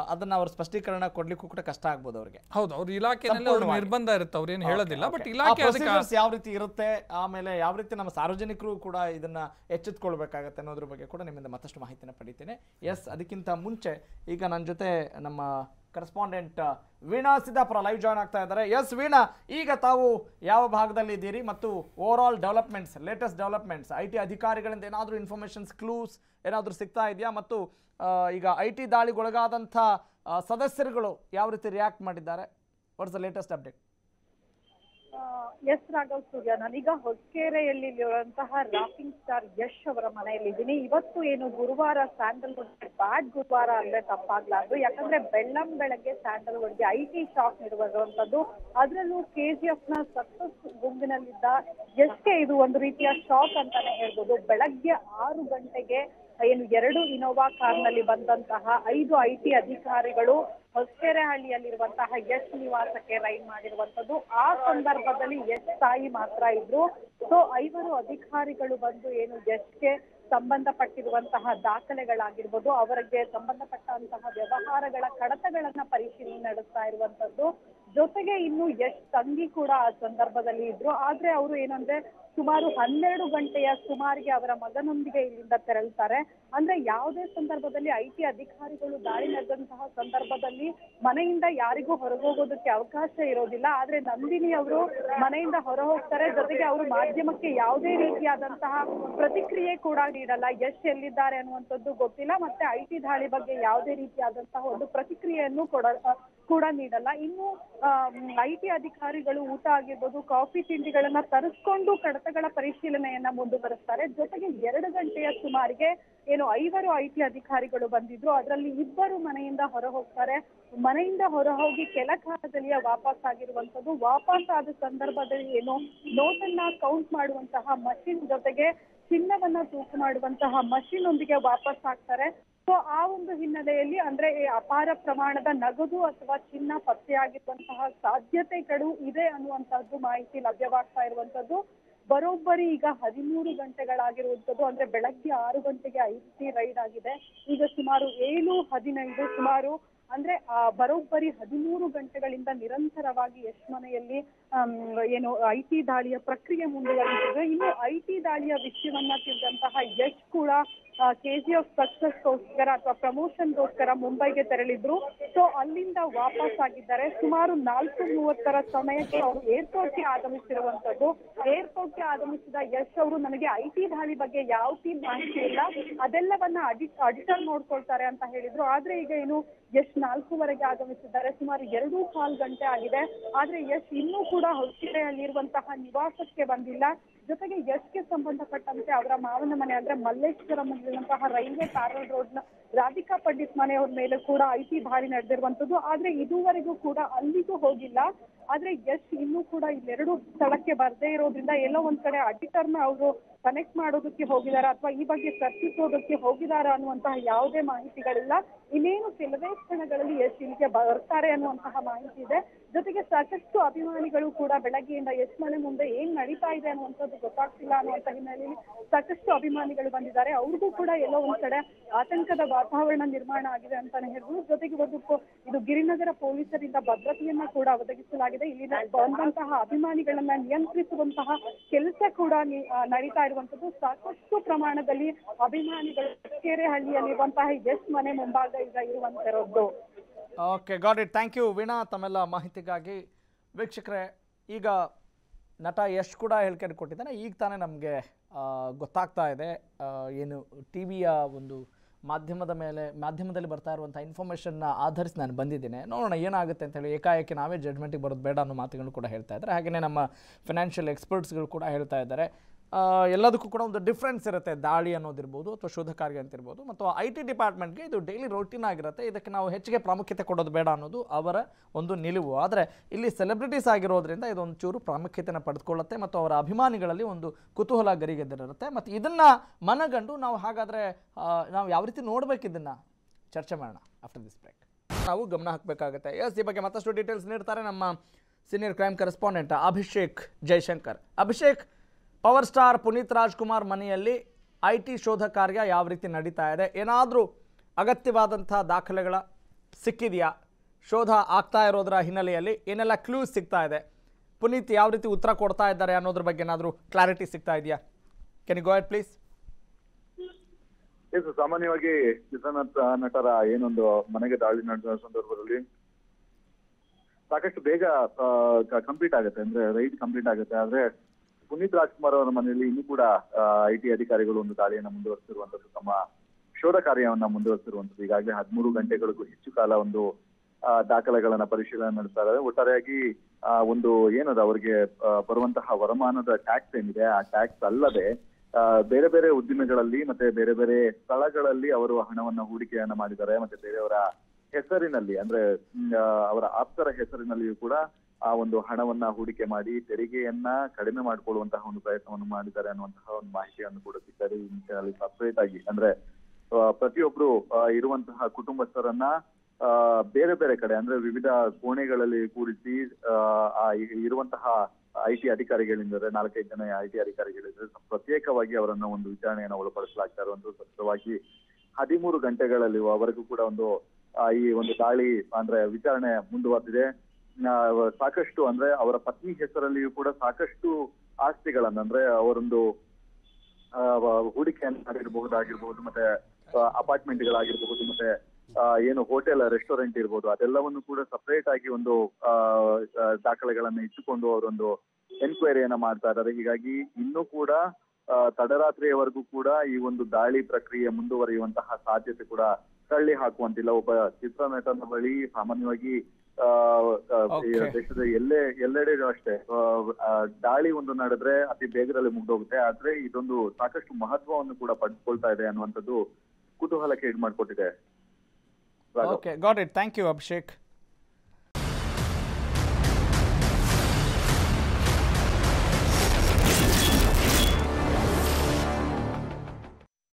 ಅದನ್ನ ಅವ್ರ ಸ್ಪಷ್ಟೀಕರಣ ಕೊಡ್ಲಿಕ್ಕೂ ಕೂಡ ಕಷ್ಟ ಆಗ್ಬೋದು ಅವ್ರಿಗೆ ಹೌದು ಅವ್ರ ಇಲಾಖೆ ಅವ್ರ ನಿರ್ಬಂಧ ಇರುತ್ತೆ ಅವ್ರೇನು ಹೇಳೋದಿಲ್ಲ ಬಟ್. ಇಲಾಖೆ ಯಾವ ರೀತಿ ಇರುತ್ತೆ ಆಮೇಲೆ ಯಾವ ರೀತಿ ನಮ್ಮ ಸಾರ್ವಜನಿಕರು ಕೂಡ ಇದನ್ನ ಎಚ್ಚೆತ್ಕೊಳ್ಬೇಕಾಗತ್ತೆ ಅನ್ನೋದ್ರ ಬಗ್ಗೆ ಕೂಡ ನಿಮ್ಮಿಂದ ಮತ್ತಷ್ಟು ಮಾಹಿತಿನ ಪಡಿತೇನೆ ಎಸ್ ಅದಕ್ಕಿಂತ ಮುಂಚೆ ಈಗ ನನ್ನ ಜೊತೆ ನಮ್ಮ correspondent Veena Siddapura live join ಆಗ್ತಾ ಇದ್ದಾರೆ. ಎಸ್ ವೀಣಾ, ಈಗ ತಾವು ಯಾವ ಭಾಗದಲ್ಲಿ ಇದ್ದೀರಿ ಮತ್ತು over all developments latest developments I T ಅಧಿಕಾರಿಗಳಿಂದ ಏನಾದರೂ ಇನ್ಫಾರ್ಮೇಷನ್ಸ್ ಕ್ಲೂಸ್ ಏನಾದರೂ ಸಿಗ್ತಾ ಇದೆಯಾ? ಮತ್ತು ಈಗ ಐ ಟಿ ದಾಳಿಗೊಳಗಾದಂಥ ಸದಸ್ಯರುಗಳು ಯಾವ ರೀತಿ ರಿಯಾಕ್ಟ್ ಮಾಡಿದ್ದಾರೆ? What's the latest update yes Raghav Surya ನಾನೀಗ ಹೊಸಕೆರೆಯಲ್ಲಿರುವಂತಹ ರಾಕಿಂಗ್ ಸ್ಟಾರ್ ಯಶ್ ಅವರ ಮನೆಯಲ್ಲಿದ್ದೀನಿ ಇವತ್ತು ಏನು ಗುರುವಾರ ಸ್ಯಾಂಡಲ್ವುಡ್ ಬ್ಯಾಡ್ ಗುರುವಾರ ಅಂದ್ರೆ ತಪ್ಪಾಗ್ಲಾರ್ದು. ಯಾಕಂದ್ರೆ ಬೆಳ್ಳಂ ಬೆಳಗ್ಗೆ ಸ್ಯಾಂಡಲ್ವುಡ್ಗೆ ಐ ಟಿ ಶಾಕ್ ನೀಡುವಂತದ್ದು ಅದರಲ್ಲೂ ಎಫ್ನ ಸಕ್ಸಸ್ ಗುಂಪಿನಲ್ಲಿದ್ದ ಎಷ್ಟೇ ಇದು ಒಂದು ರೀತಿಯ ಶಾಕ್ ಅಂತಾನೆ ಹೇಳ್ಬೋದು. ಬೆಳಗ್ಗೆ ಆರು ಗಂಟೆಗೆ ಏನು ಎರಡು ಇನೋವಾ ಕಾರ್ನಲ್ಲಿ ಬಂದಂತಹ ಐದು ಐ ಟಿ ಅಧಿಕಾರಿಗಳು ಹೊಸಕೆರೆಹಳ್ಳಿಯಲ್ಲಿರುವಂತಹ ಯಶ್ ನಿವಾಸಕ್ಕೆ ರೈಡ್ ಮಾಡಿರುವಂತದ್ದು ಆ ಸಂದರ್ಭದಲ್ಲಿ ಯಶ್ ತಾಯಿ ಮಾತ್ರ ಇದ್ರು. ಸೊ ಐವರು ಅಧಿಕಾರಿಗಳು ಬಂದು ಏನು ಯಶ್ಗೆ ಸಂಬಂಧಪಟ್ಟಿರುವಂತಹ ದಾಖಲೆಗಳಾಗಿರ್ಬೋದು, ಅವರಿಗೆ ಸಂಬಂಧಪಟ್ಟಂತಹ ವ್ಯವಹಾರಗಳ ಕಡತಗಳನ್ನ ಪರಿಶೀಲನೆ ನಡೆಸ್ತಾ ಇರುವಂತದ್ದು ಜೊತೆಗೆ ಇನ್ನು ಯಶ್ ತಂಗಿ ಕೂಡ ಆ ಸಂದರ್ಭದಲ್ಲಿ ಇದ್ರು. ಆದ್ರೆ ಅವರು ಏನಂದ್ರೆ ಸುಮಾರು ಹನ್ನೆರಡು ಗಂಟೆಯ ಸುಮಾರಿಗೆ ಅವರ ಮಗನೊಂದಿಗೆ ಇಲ್ಲಿಂದ ತೆರಳುತ್ತಾರೆ. ಅಂದ್ರೆ ಯಾವುದೇ ಸಂದರ್ಭದಲ್ಲಿ ಐಟಿ ಅಧಿಕಾರಿಗಳು ದಾಳಿ ನಡೆದಂತಹ ಸಂದರ್ಭದಲ್ಲಿ ಮನೆಯಿಂದ ಯಾರಿಗೂ ಹೊರಗೋಗೋದಕ್ಕೆ ಅವಕಾಶ ಇರೋದಿಲ್ಲ. ಆದ್ರೆ ನಂದಿನಿ ಅವರು ಮನೆಯಿಂದ ಹೊರ ಹೋಗ್ತಾರೆ ಜೊತೆಗೆ ಅವರು ಮಾಧ್ಯಮಕ್ಕೆ ಯಾವುದೇ ರೀತಿಯಾದಂತಹ ಪ್ರತಿಕ್ರಿಯೆ ಕೂಡ ನೀಡಲ್ಲ. ಯಶ್ ಎಲ್ಲಿದ್ದಾರೆ ಅನ್ನುವಂಥದ್ದು ಗೊತ್ತಿಲ್ಲ. ಮತ್ತೆ ಐಟಿ ದಾಳಿ ಬಗ್ಗೆ ಯಾವುದೇ ರೀತಿಯಾದಂತಹ ಒಂದು ಪ್ರತಿಕ್ರಿಯೆಯನ್ನು ಕೊಡ ಕೂಡ ನೀಡಲ್ಲ. ಇನ್ನು ಐ ಟಿ ಅಧಿಕಾರಿಗಳು ಊಟ ಆಗಿರ್ಬೋದು, ಕಾಫಿ ತಿಂಡಿಗಳನ್ನ ತರಿಸ್ಕೊಂಡು ಕಡತಗಳ ಪರಿಶೀಲನೆಯನ್ನ ಮುಂದುವರಿಸ್ತಾರೆ. ಜೊತೆಗೆ ಎರಡು ಗಂಟೆಯ ಸುಮಾರಿಗೆ ಏನು ಐವರು ಐ ಟಿ ಅಧಿಕಾರಿಗಳು ಬಂದಿದ್ರು. ಅದರಲ್ಲಿ ಇಬ್ಬರು ಮನೆಯಿಂದ ಹೊರ ಹೋಗ್ತಾರೆ ಮನೆಯಿಂದ ಹೊರ ಹೋಗಿ ಕೆಲ ಕಾಲದಲ್ಲಿ ವಾಪಸ್ ಆಗಿರುವಂತದ್ದು ವಾಪಸ್ ಆದ ಸಂದರ್ಭದಲ್ಲಿ ಏನು, ನೋಟನ್ನ ಕೌಂಟ್ ಮಾಡುವಂತಹ ಮಷಿನ್ ಜೊತೆಗೆ ಚಿನ್ನವನ್ನ ತೂಕ ಮಾಡುವಂತಹ ಮಷಿನ್ ಒಂದಿಗೆ ವಾಪಸ್ ಆಗ್ತಾರೆ. ಸೊ ಆ ಒಂದು ಹಿನ್ನೆಲೆಯಲ್ಲಿ ಅಂದ್ರೆ ಈ ಅಪಾರ ಪ್ರಮಾಣದ ನಗದು ಅಥವಾ ಚಿನ್ನ ಪತ್ತೆಯಾಗಿರುವಂತಹ ಸಾಧ್ಯತೆಗಳು ಇದೆ ಅನ್ನುವಂತಹದ್ದು ಮಾಹಿತಿ ಲಭ್ಯವಾಗ್ತಾ ಇರುವಂತದ್ದು ಬರೋಬ್ಬರಿ ಈಗ ಹದಿಮೂರು ಗಂಟೆಗಳಾಗಿರುವಂತದ್ದು ಅಂದ್ರೆ ಬೆಳಗ್ಗೆ ಆರು ಗಂಟೆಗೆ ಐ ಸಿ ರೈಡ್ ಆಗಿದೆ. ಈಗ ಸುಮಾರು ಏಳು, ಹದಿನೈದು, ಸುಮಾರು ಅಂದ್ರೆ ಆ ಬರೋಬ್ಬರಿ ಹದಿಮೂರು ಗಂಟೆಗಳಿಂದ ನಿರಂತರವಾಗಿ ಯಶ್ ಮನೆಯಲ್ಲಿ ಏನು ಐ ದಾಳಿಯ ಪ್ರಕ್ರಿಯೆ ಮುಂದುವರಿದಿದೆ ಇನ್ನು ಐ ಟಿ ದಾಳಿಯ ವಿಷಯವನ್ನ ತಿಳಿದಂತಹ ಯಶ್ ಕೂಡ ಕೆ ಜಿ ಎಫ್ ಸಕ್ಸಸ್ಗೋಸ್ಕರ ಅಥವಾ ಪ್ರಮೋಷನ್ಗೋಸ್ಕರ ಮುಂಬೈಗೆ ತೆರಳಿದ್ರು. ಸೊ ಅಲ್ಲಿಂದ ವಾಪಸ್ ಆಗಿದ್ದಾರೆ ಸುಮಾರು ನಾಲ್ಕು ಮೂವತ್ತರ ಸಮಯಕ್ಕೆ ಅವರು ಏರ್ಪೋರ್ಟ್ಗೆ ಆಗಮಿಸಿರುವಂತದ್ದು ಏರ್ಪೋರ್ಟ್ಗೆ ಆಗಮಿಸಿದ ಯಶ್ ಅವರು, ನನಗೆ ಐ ಟಿ ದಾಳಿ ಬಗ್ಗೆ ಯಾವ ಮಾಹಿತಿ ಇಲ್ಲ. ಅದೆಲ್ಲವನ್ನ ಅಡಿಟ್ ಅಡಿಟರ್ ನೋಡ್ಕೊಳ್ತಾರೆ ಅಂತ ಹೇಳಿದ್ರು. ಆದ್ರೆ ಈಗ ಏನು, ಯಶ್ ನಾಲ್ಕೂವರೆಗೆ ಆಗಮಿಸಿದ್ದಾರೆ. ಸುಮಾರು ಎರಡು ಕಾಲ್ ಗಂಟೆ ಆಗಿದೆ. ಆದ್ರೆ ಯಶ್ ಇನ್ನೂ ಕೂಡ ಹೊಸಕೆರೆಯಲ್ಲಿರುವಂತಹ ನಿವಾಸಕ್ಕೆ ಬಂದಿಲ್ಲ. ಜೊತೆಗೆ ಯಶ್ಗೆ ಸಂಬಂಧಪಟ್ಟಂತೆ ಅವರ ಮಾವನ ಮನೆ ಅಂದ್ರೆ ಮಲ್ಲೇಶ್ವರಂನಲ್ಲಿರುವಂತಹ ರೈಲ್ವೆ ಪ್ಯಾರಲ್ ರೋಡ್ನ ರಾಧಿಕಾ ಪಂಡಿತ್ ಮನೆಯವ್ರ ಮೇಲೆ ಕೂಡ ಐಟಿ ದಾಳಿ ನಡೆದಿರುವಂತದ್ದು ಆದ್ರೆ ಇದುವರೆಗೂ ಕೂಡ ಅಲ್ಲಿಗೂ ಹೋಗಿಲ್ಲ. ಆದ್ರೆ ಯಶ್ ಇನ್ನೂ ಕೂಡ ಇಲ್ಲೆರಡು ಸ್ಥಳಕ್ಕೆ ಬರದೇ ಇರೋದ್ರಿಂದ ಎಲ್ಲೋ ಒಂದ್ ಕಡೆ ಅಡಿಟರ್ನ ಅವರು ಕನೆಕ್ಟ್ ಮಾಡೋದಕ್ಕೆ ಹೋಗಿದಾರ ಅಥವಾ ಈ ಬಗ್ಗೆ ಚರ್ಚಿಸೋದಕ್ಕೆ ಹೋಗಿದಾರ ಅನ್ನುವಂತಹ ಯಾವುದೇ ಮಾಹಿತಿಗಳಿಲ್ಲ. ಇನ್ನೇನು ಕೆಲವೇ ಕ್ಷಣಗಳಲ್ಲಿ ಯಶ್ ಇಲ್ಲಿಗೆ ಬರ್ತಾರೆ ಅನ್ನುವಂತಹ ಮಾಹಿತಿ ಇದೆ. ಜೊತೆಗೆ ಸಾಕಷ್ಟು ಅಭಿಮಾನಿಗಳು ಕೂಡ ಬೆಳಗ್ಗೆಯಿಂದ ಯಶ್ ಮನೆ ಮುಂದೆ ಏನ್ ನಡೀತಾ ಇದೆ ಅನ್ನುವಂಥದ್ದು ಗೊತ್ತಾಗ್ತಿಲ್ಲ ಅನ್ನುವಂತ ಹಿನ್ನೆಲೆಯಲ್ಲಿ ಸಾಕಷ್ಟು ಅಭಿಮಾನಿಗಳು ಬಂದಿದ್ದಾರೆ. ಅವ್ರಿಗೂ ಕೂಡ ಎಲ್ಲೋ ಒಂದ್ ಕಡೆ ಆತಂಕದ ವಾತಾವರಣ ನಿರ್ಮಾಣ ಆಗಿದೆ ಅಂತಾನೆ ಹೇಳ್ಬೋದು. ಜೊತೆಗೆ ಒಂದು ಇದು ಗಿರಿನಗರ ಪೊಲೀಸರಿಂದ ಭದ್ರತೆಯನ್ನ ಕೂಡ ಒದಗಿಸಲಾಗಿದೆ. ಇಲ್ಲಿನ ಬಂದಂತಹ ಅಭಿಮಾನಿಗಳನ್ನ ನಿಯಂತ್ರಿಸುವಂತಹ ಕೆಲಸ ಕೂಡ ನಡೀತಾ ಇರುವಂತದ್ದು ಸಾಕಷ್ಟು ಪ್ರಮಾಣದಲ್ಲಿ ಅಭಿಮಾನಿಗಳು ಹಳ್ಳಿಯಲ್ಲಿರುವಂತಹ ಯಶ್ ಮನೆ ಮುಂಭಾಗ ಈಗ ಇರುವಂತರದ್ದು okay got it thank you Veena ತಮ್ಮೆಲ್ಲ ಮಾಹಿತಿಗಾಗಿ. ವೀಕ್ಷಕರೇ, ಈಗ ನಟ ಯಶ್ ಕೂಡ ಹೇಳ್ಕೊಂಡು ಕೊಟ್ಟಿದ್ದಾನೆ. ಈಗ ತಾನೇ ನಮಗೆ ಗೊತ್ತಾಗ್ತಾ ಇದೆ ಏನು ಟಿ ವಿಯ ಒಂದು ಮಾಧ್ಯಮದ ಮೇಲೆ, ಮಾಧ್ಯಮದಲ್ಲಿ ಬರ್ತಾ ಇರುವಂಥ ಇನ್ಫಾರ್ಮೇಷನ್ನ ಆಧರಿಸಿ ನಾನು ಬಂದಿದ್ದೇನೆ. ನೋಡೋಣ ಏನಾಗುತ್ತೆ ಅಂತ ಹೇಳಿ ಏಕಾಏಕಿ ನಾವೇ ಜಡ್ಜ್ಮೆಂಟಿಗೆ ಬರೋದು ಬೇಡ ಅನ್ನೋ ಮಾತುಗಳು ಕೂಡ ಹೇಳ್ತಾ ಇದ್ದಾರೆ. ಹಾಗೆಯೇ ನಮ್ಮ ಫಿನಾನ್ಷಿಯಲ್ ಎಕ್ಸ್ಪರ್ಟ್ಸ್ಗಳು ಕೂಡ ಹೇಳ್ತಾ ಇದ್ದಾರೆ. ಎಲ್ಲದಕ್ಕೂ ಕೂಡ ಒಂದು ಡಿಫ್ರೆನ್ಸ್ ಇರುತ್ತೆ, ದಾಳಿ ಅನ್ನೋದಿರ್ಬೋದು ಅಥವಾ ಶೋಧ ಕಾರ್ಯ ಅಂತಿರ್ಬೋದು. ಮತ್ತು ಐ ಟಿ ಡಿಪಾರ್ಟ್ಮೆಂಟ್ಗೆ ಇದು ಡೈಲಿ ರೊಟೀನ್ ಆಗಿರುತ್ತೆ. ಇದಕ್ಕೆ ನಾವು ಹೆಚ್ಚಿಗೆ ಪ್ರಾಮುಖ್ಯತೆ ಕೊಡೋದು ಬೇಡ ಅನ್ನೋದು ಅವರ ಒಂದು ನಿಲುವು. ಆದರೆ ಇಲ್ಲಿ ಸೆಲೆಬ್ರಿಟೀಸ್ ಆಗಿರೋದ್ರಿಂದ ಇದೊಂದು ಚೂರು ಪ್ರಾಮುಖ್ಯತೆಯನ್ನು ಪಡೆದುಕೊಳ್ಳುತ್ತೆ ಮತ್ತು ಅವರ ಅಭಿಮಾನಿಗಳಲ್ಲಿ ಒಂದು ಕುತೂಹಲ ಗರಿಗೆದ್ದಿರುತ್ತೆ. ಮತ್ತು ಇದನ್ನು ಮನಗಂಡು ನಾವು ಹಾಗಾದರೆ ನಾವು ಯಾವ ರೀತಿ ನೋಡಬೇಕು ಇದನ್ನು? ಚರ್ಚೆ ಮಾಡೋಣ ಆಫ್ಟರ್ ದಿಸ್ ಬ್ರೇಕ್ ನಾವು ಗಮನ ಹಾಕಬೇಕಾಗುತ್ತೆ. ಎಸ್ ಈ ಬಗ್ಗೆ ಮತ್ತಷ್ಟು ಡೀಟೇಲ್ಸ್ ನೀಡ್ತಾರೆ ನಮ್ಮ senior crime correspondent Abhishek Jaishankar. Abhishek power star Puneeth Rajkumar ಮನೆಯಲ್ಲಿ ಐ ಟಿ ಶೋಧ ಕಾರ್ಯ ಯಾವ ರೀತಿ ನಡೀತಾ ಇದೆ? ಏನಾದರೂ ಅಗತ್ಯವಾದಂಥ ದಾಖಲೆಗಳ ಸಿಕ್ಕಿದೆಯಾ? ಶೋಧ ಆಗ್ತಾ ಇರೋದರ ಹಿನ್ನೆಲೆಯಲ್ಲಿ ಏನೆಲ್ಲ ಕ್ಲೂಸ್ ಸಿಗ್ತಾ ಇದೆ? ಪುನೀತ್ ಯಾವ ರೀತಿ ಉತ್ತರ ಕೊಡ್ತಾ ಇದ್ದಾರೆ ಅನ್ನೋದ್ರ ಬಗ್ಗೆ ಏನಾದರೂ ಕ್ಲಾರಿಟಿ ಸಿಗ್ತಾ ಇದೆಯಾ? ಕೆನ್ ಗೋ ಎಟ್ ಪ್ಲೀಸ್ ಸಾಮಾನ್ಯವಾಗಿ ಚಿತ್ರನಟ, ನಟರ ಏನೊಂದು ಮನೆಗೆ ದಾಳಿ ನಡೆದ ಸಂದರ್ಭದಲ್ಲಿ ಸಾಕಷ್ಟು ಬೇಗ ಕಂಪ್ಲೀಟ್ ಆಗುತ್ತೆ. ಅಂದ್ರೆ ರೈಡ್ ಕಂಪ್ಲೀಟ್ ಆಗುತ್ತೆ. ಆದ್ರೆ ಪುನೀತ್ ರಾಜ್ಕುಮಾರ್ ಅವರ ಮನೆಯಲ್ಲಿ ಇನ್ನೂ ಕೂಡ ಐ ಟಿ ಅಧಿಕಾರಿಗಳು ಒಂದು ದಾಳಿಯನ್ನು ಮುಂದುವರಿಸಿರುವಂತದ್ದು ತಮ್ಮ ಶೋಧ ಕಾರ್ಯವನ್ನ ಮುಂದುವರಿಸಿರುವಂತದ್ದು. ಈಗಾಗಲೇ ಹದಿಮೂರು ಗಂಟೆಗಳಿಗೂ ಹೆಚ್ಚು ಕಾಲ ಒಂದು ದಾಖಲೆಗಳನ್ನ ಪರಿಶೀಲನೆ ನಡೆಸ್ತಾ ಇದ್ದಾರೆ. ಒಟ್ಟಾರೆಯಾಗಿ ಒಂದು ಏನದ ಅವರಿಗೆ ಬರುವಂತಹ ವರಮಾನದ ಟ್ಯಾಕ್ಸ್ ಏನಿದೆ, ಆ ಟ್ಯಾಕ್ಸ್ ಅಲ್ಲದೆ ಬೇರೆ ಬೇರೆ ಉದ್ದಿಮೆಗಳಲ್ಲಿ ಮತ್ತೆ ಬೇರೆ ಬೇರೆ ಸ್ಥಳಗಳಲ್ಲಿ ಅವರು ಹಣವನ್ನ ಹೂಡಿಕೆಯನ್ನ ಮಾಡಿದ್ದಾರೆ. ಮತ್ತೆ ಬೇರೆಯವರ ಹೆಸರಿನಲ್ಲಿ, ಅಂದ್ರೆ ಅವರ ಆಪ್ತರ ಹೆಸರಿನಲ್ಲಿಯೂ ಕೂಡ ಆ ಒಂದು ಹಣವನ್ನ ಹೂಡಿಕೆ ಮಾಡಿ ತೆರಿಗೆಯನ್ನ ಕಡಿಮೆ ಮಾಡಿಕೊಳ್ಳುವಂತಹ ಒಂದು ಪ್ರಯತ್ನವನ್ನು ಮಾಡಿದ್ದಾರೆ ಅನ್ನುವಂತಹ ಒಂದು ಮಾಹಿತಿಯನ್ನು ಕೂಡ ಸಿಗ್ತಾರೆ ಈ ನಿಟ್ಟಿನಲ್ಲಿ ಸಪರೇಟ್ ಆಗಿ. ಅಂದ್ರೆ ಪ್ರತಿಯೊಬ್ರು ಇರುವಂತಹ ಕುಟುಂಬಸ್ಥರನ್ನ ಬೇರೆ ಬೇರೆ ಕಡೆ ಅಂದ್ರೆ ವಿವಿಧ ಕೋಣೆಗಳಲ್ಲಿ ಕೂರಿಸಿ ಆ, ಇರುವಂತಹ ಐ ಟಿ ಅಧಿಕಾರಿಗಳಿಂದರೆ ನಾಲ್ಕೈದು ಜನ ಐ ಟಿ ಅಧಿಕಾರಿಗಳಿದ್ರೆ ಪ್ರತ್ಯೇಕವಾಗಿ ಅವರನ್ನ ಒಂದು ವಿಚಾರಣೆಯನ್ನು ಒಳಪಡಿಸಲಾಗ್ತಾ ಇರುವಂತಹ ಸ್ಪಷ್ಟವಾಗಿ ಹದಿಮೂರು ಗಂಟೆಗಳಲ್ಲಿ ಅವರೆಗೂ ಕೂಡ ಒಂದು ಈ ಒಂದು ದಾಳಿ ಅಂದ್ರೆ ವಿಚಾರಣೆ ಮುಂದುವರೆದಿದೆ. ಸಾಕಷ್ಟು ಅಂದ್ರೆ ಅವರ ಪತ್ನಿ ಹೆಸರಲ್ಲಿಯೂ ಕೂಡ ಸಾಕಷ್ಟು ಆಸ್ತಿಗಳನ್ನ ಅಂದ್ರೆ ಅವರೊಂದು ಹೂಡಿಕೆಯನ್ನ ಮಾಡಿರಬಹುದಾಗಿರ್ಬಹುದು ಮತ್ತೆ ಅಪಾರ್ಟ್ಮೆಂಟ್ಗಳಾಗಿರ್ಬಹುದು ಮತ್ತೆ ಆ, ಏನು ಹೋಟೆಲ್ ರೆಸ್ಟೋರೆಂಟ್ ಇರ್ಬೋದು ಅದೆಲ್ಲವನ್ನು ಕೂಡ ಸಪರೇಟ್ ಆಗಿ ಒಂದು ದಾಖಲೆಗಳನ್ನ ಇಟ್ಟುಕೊಂಡು ಅವರೊಂದು ಎನ್ಕ್ವೈರಿಯನ್ನ ಮಾಡ್ತಾ ಇದ್ದಾರೆ ಹೀಗಾಗಿ ಇನ್ನೂ ಕೂಡ ತಡರಾತ್ರಿಯವರೆಗೂ ಕೂಡ ಈ ಒಂದು ದಾಳಿ ಪ್ರಕ್ರಿಯೆ ಮುಂದುವರಿಯುವಂತಹ ಸಾಧ್ಯತೆ ಕೂಡ ತಳ್ಳಿ ಹಾಕುವಂತಿಲ್ಲ ಒಬ್ಬ ಚಿತ್ರನಟನ ಬಳಿ ಸಾಮಾನ್ಯವಾಗಿ. ದೇಶದ ಎಲ್ಲೇ ಎಲ್ಲೆಡೆನೂ ಅಷ್ಟೇ. ದಾಳಿ ಒಂದು ನಡೆದ್ರೆ ಅತಿ ಬೇಗದಲ್ಲಿ ಮುಗ್ದೋಗುತ್ತೆ. ಆದ್ರೆ ಇದೊಂದು ಸಾಕಷ್ಟು ಮಹತ್ವವನ್ನು ಕೂಡ ಪಡೆದುಕೊಳ್ತಾ ಇದೆ ಅನ್ನುವಂಥದ್ದು ಕುತೂಹಲಕ್ಕೆ ಇಡ್ ಮಾಡ್ಕೊಟ್ಟಿದೆ. Okay got it thank you Abhishek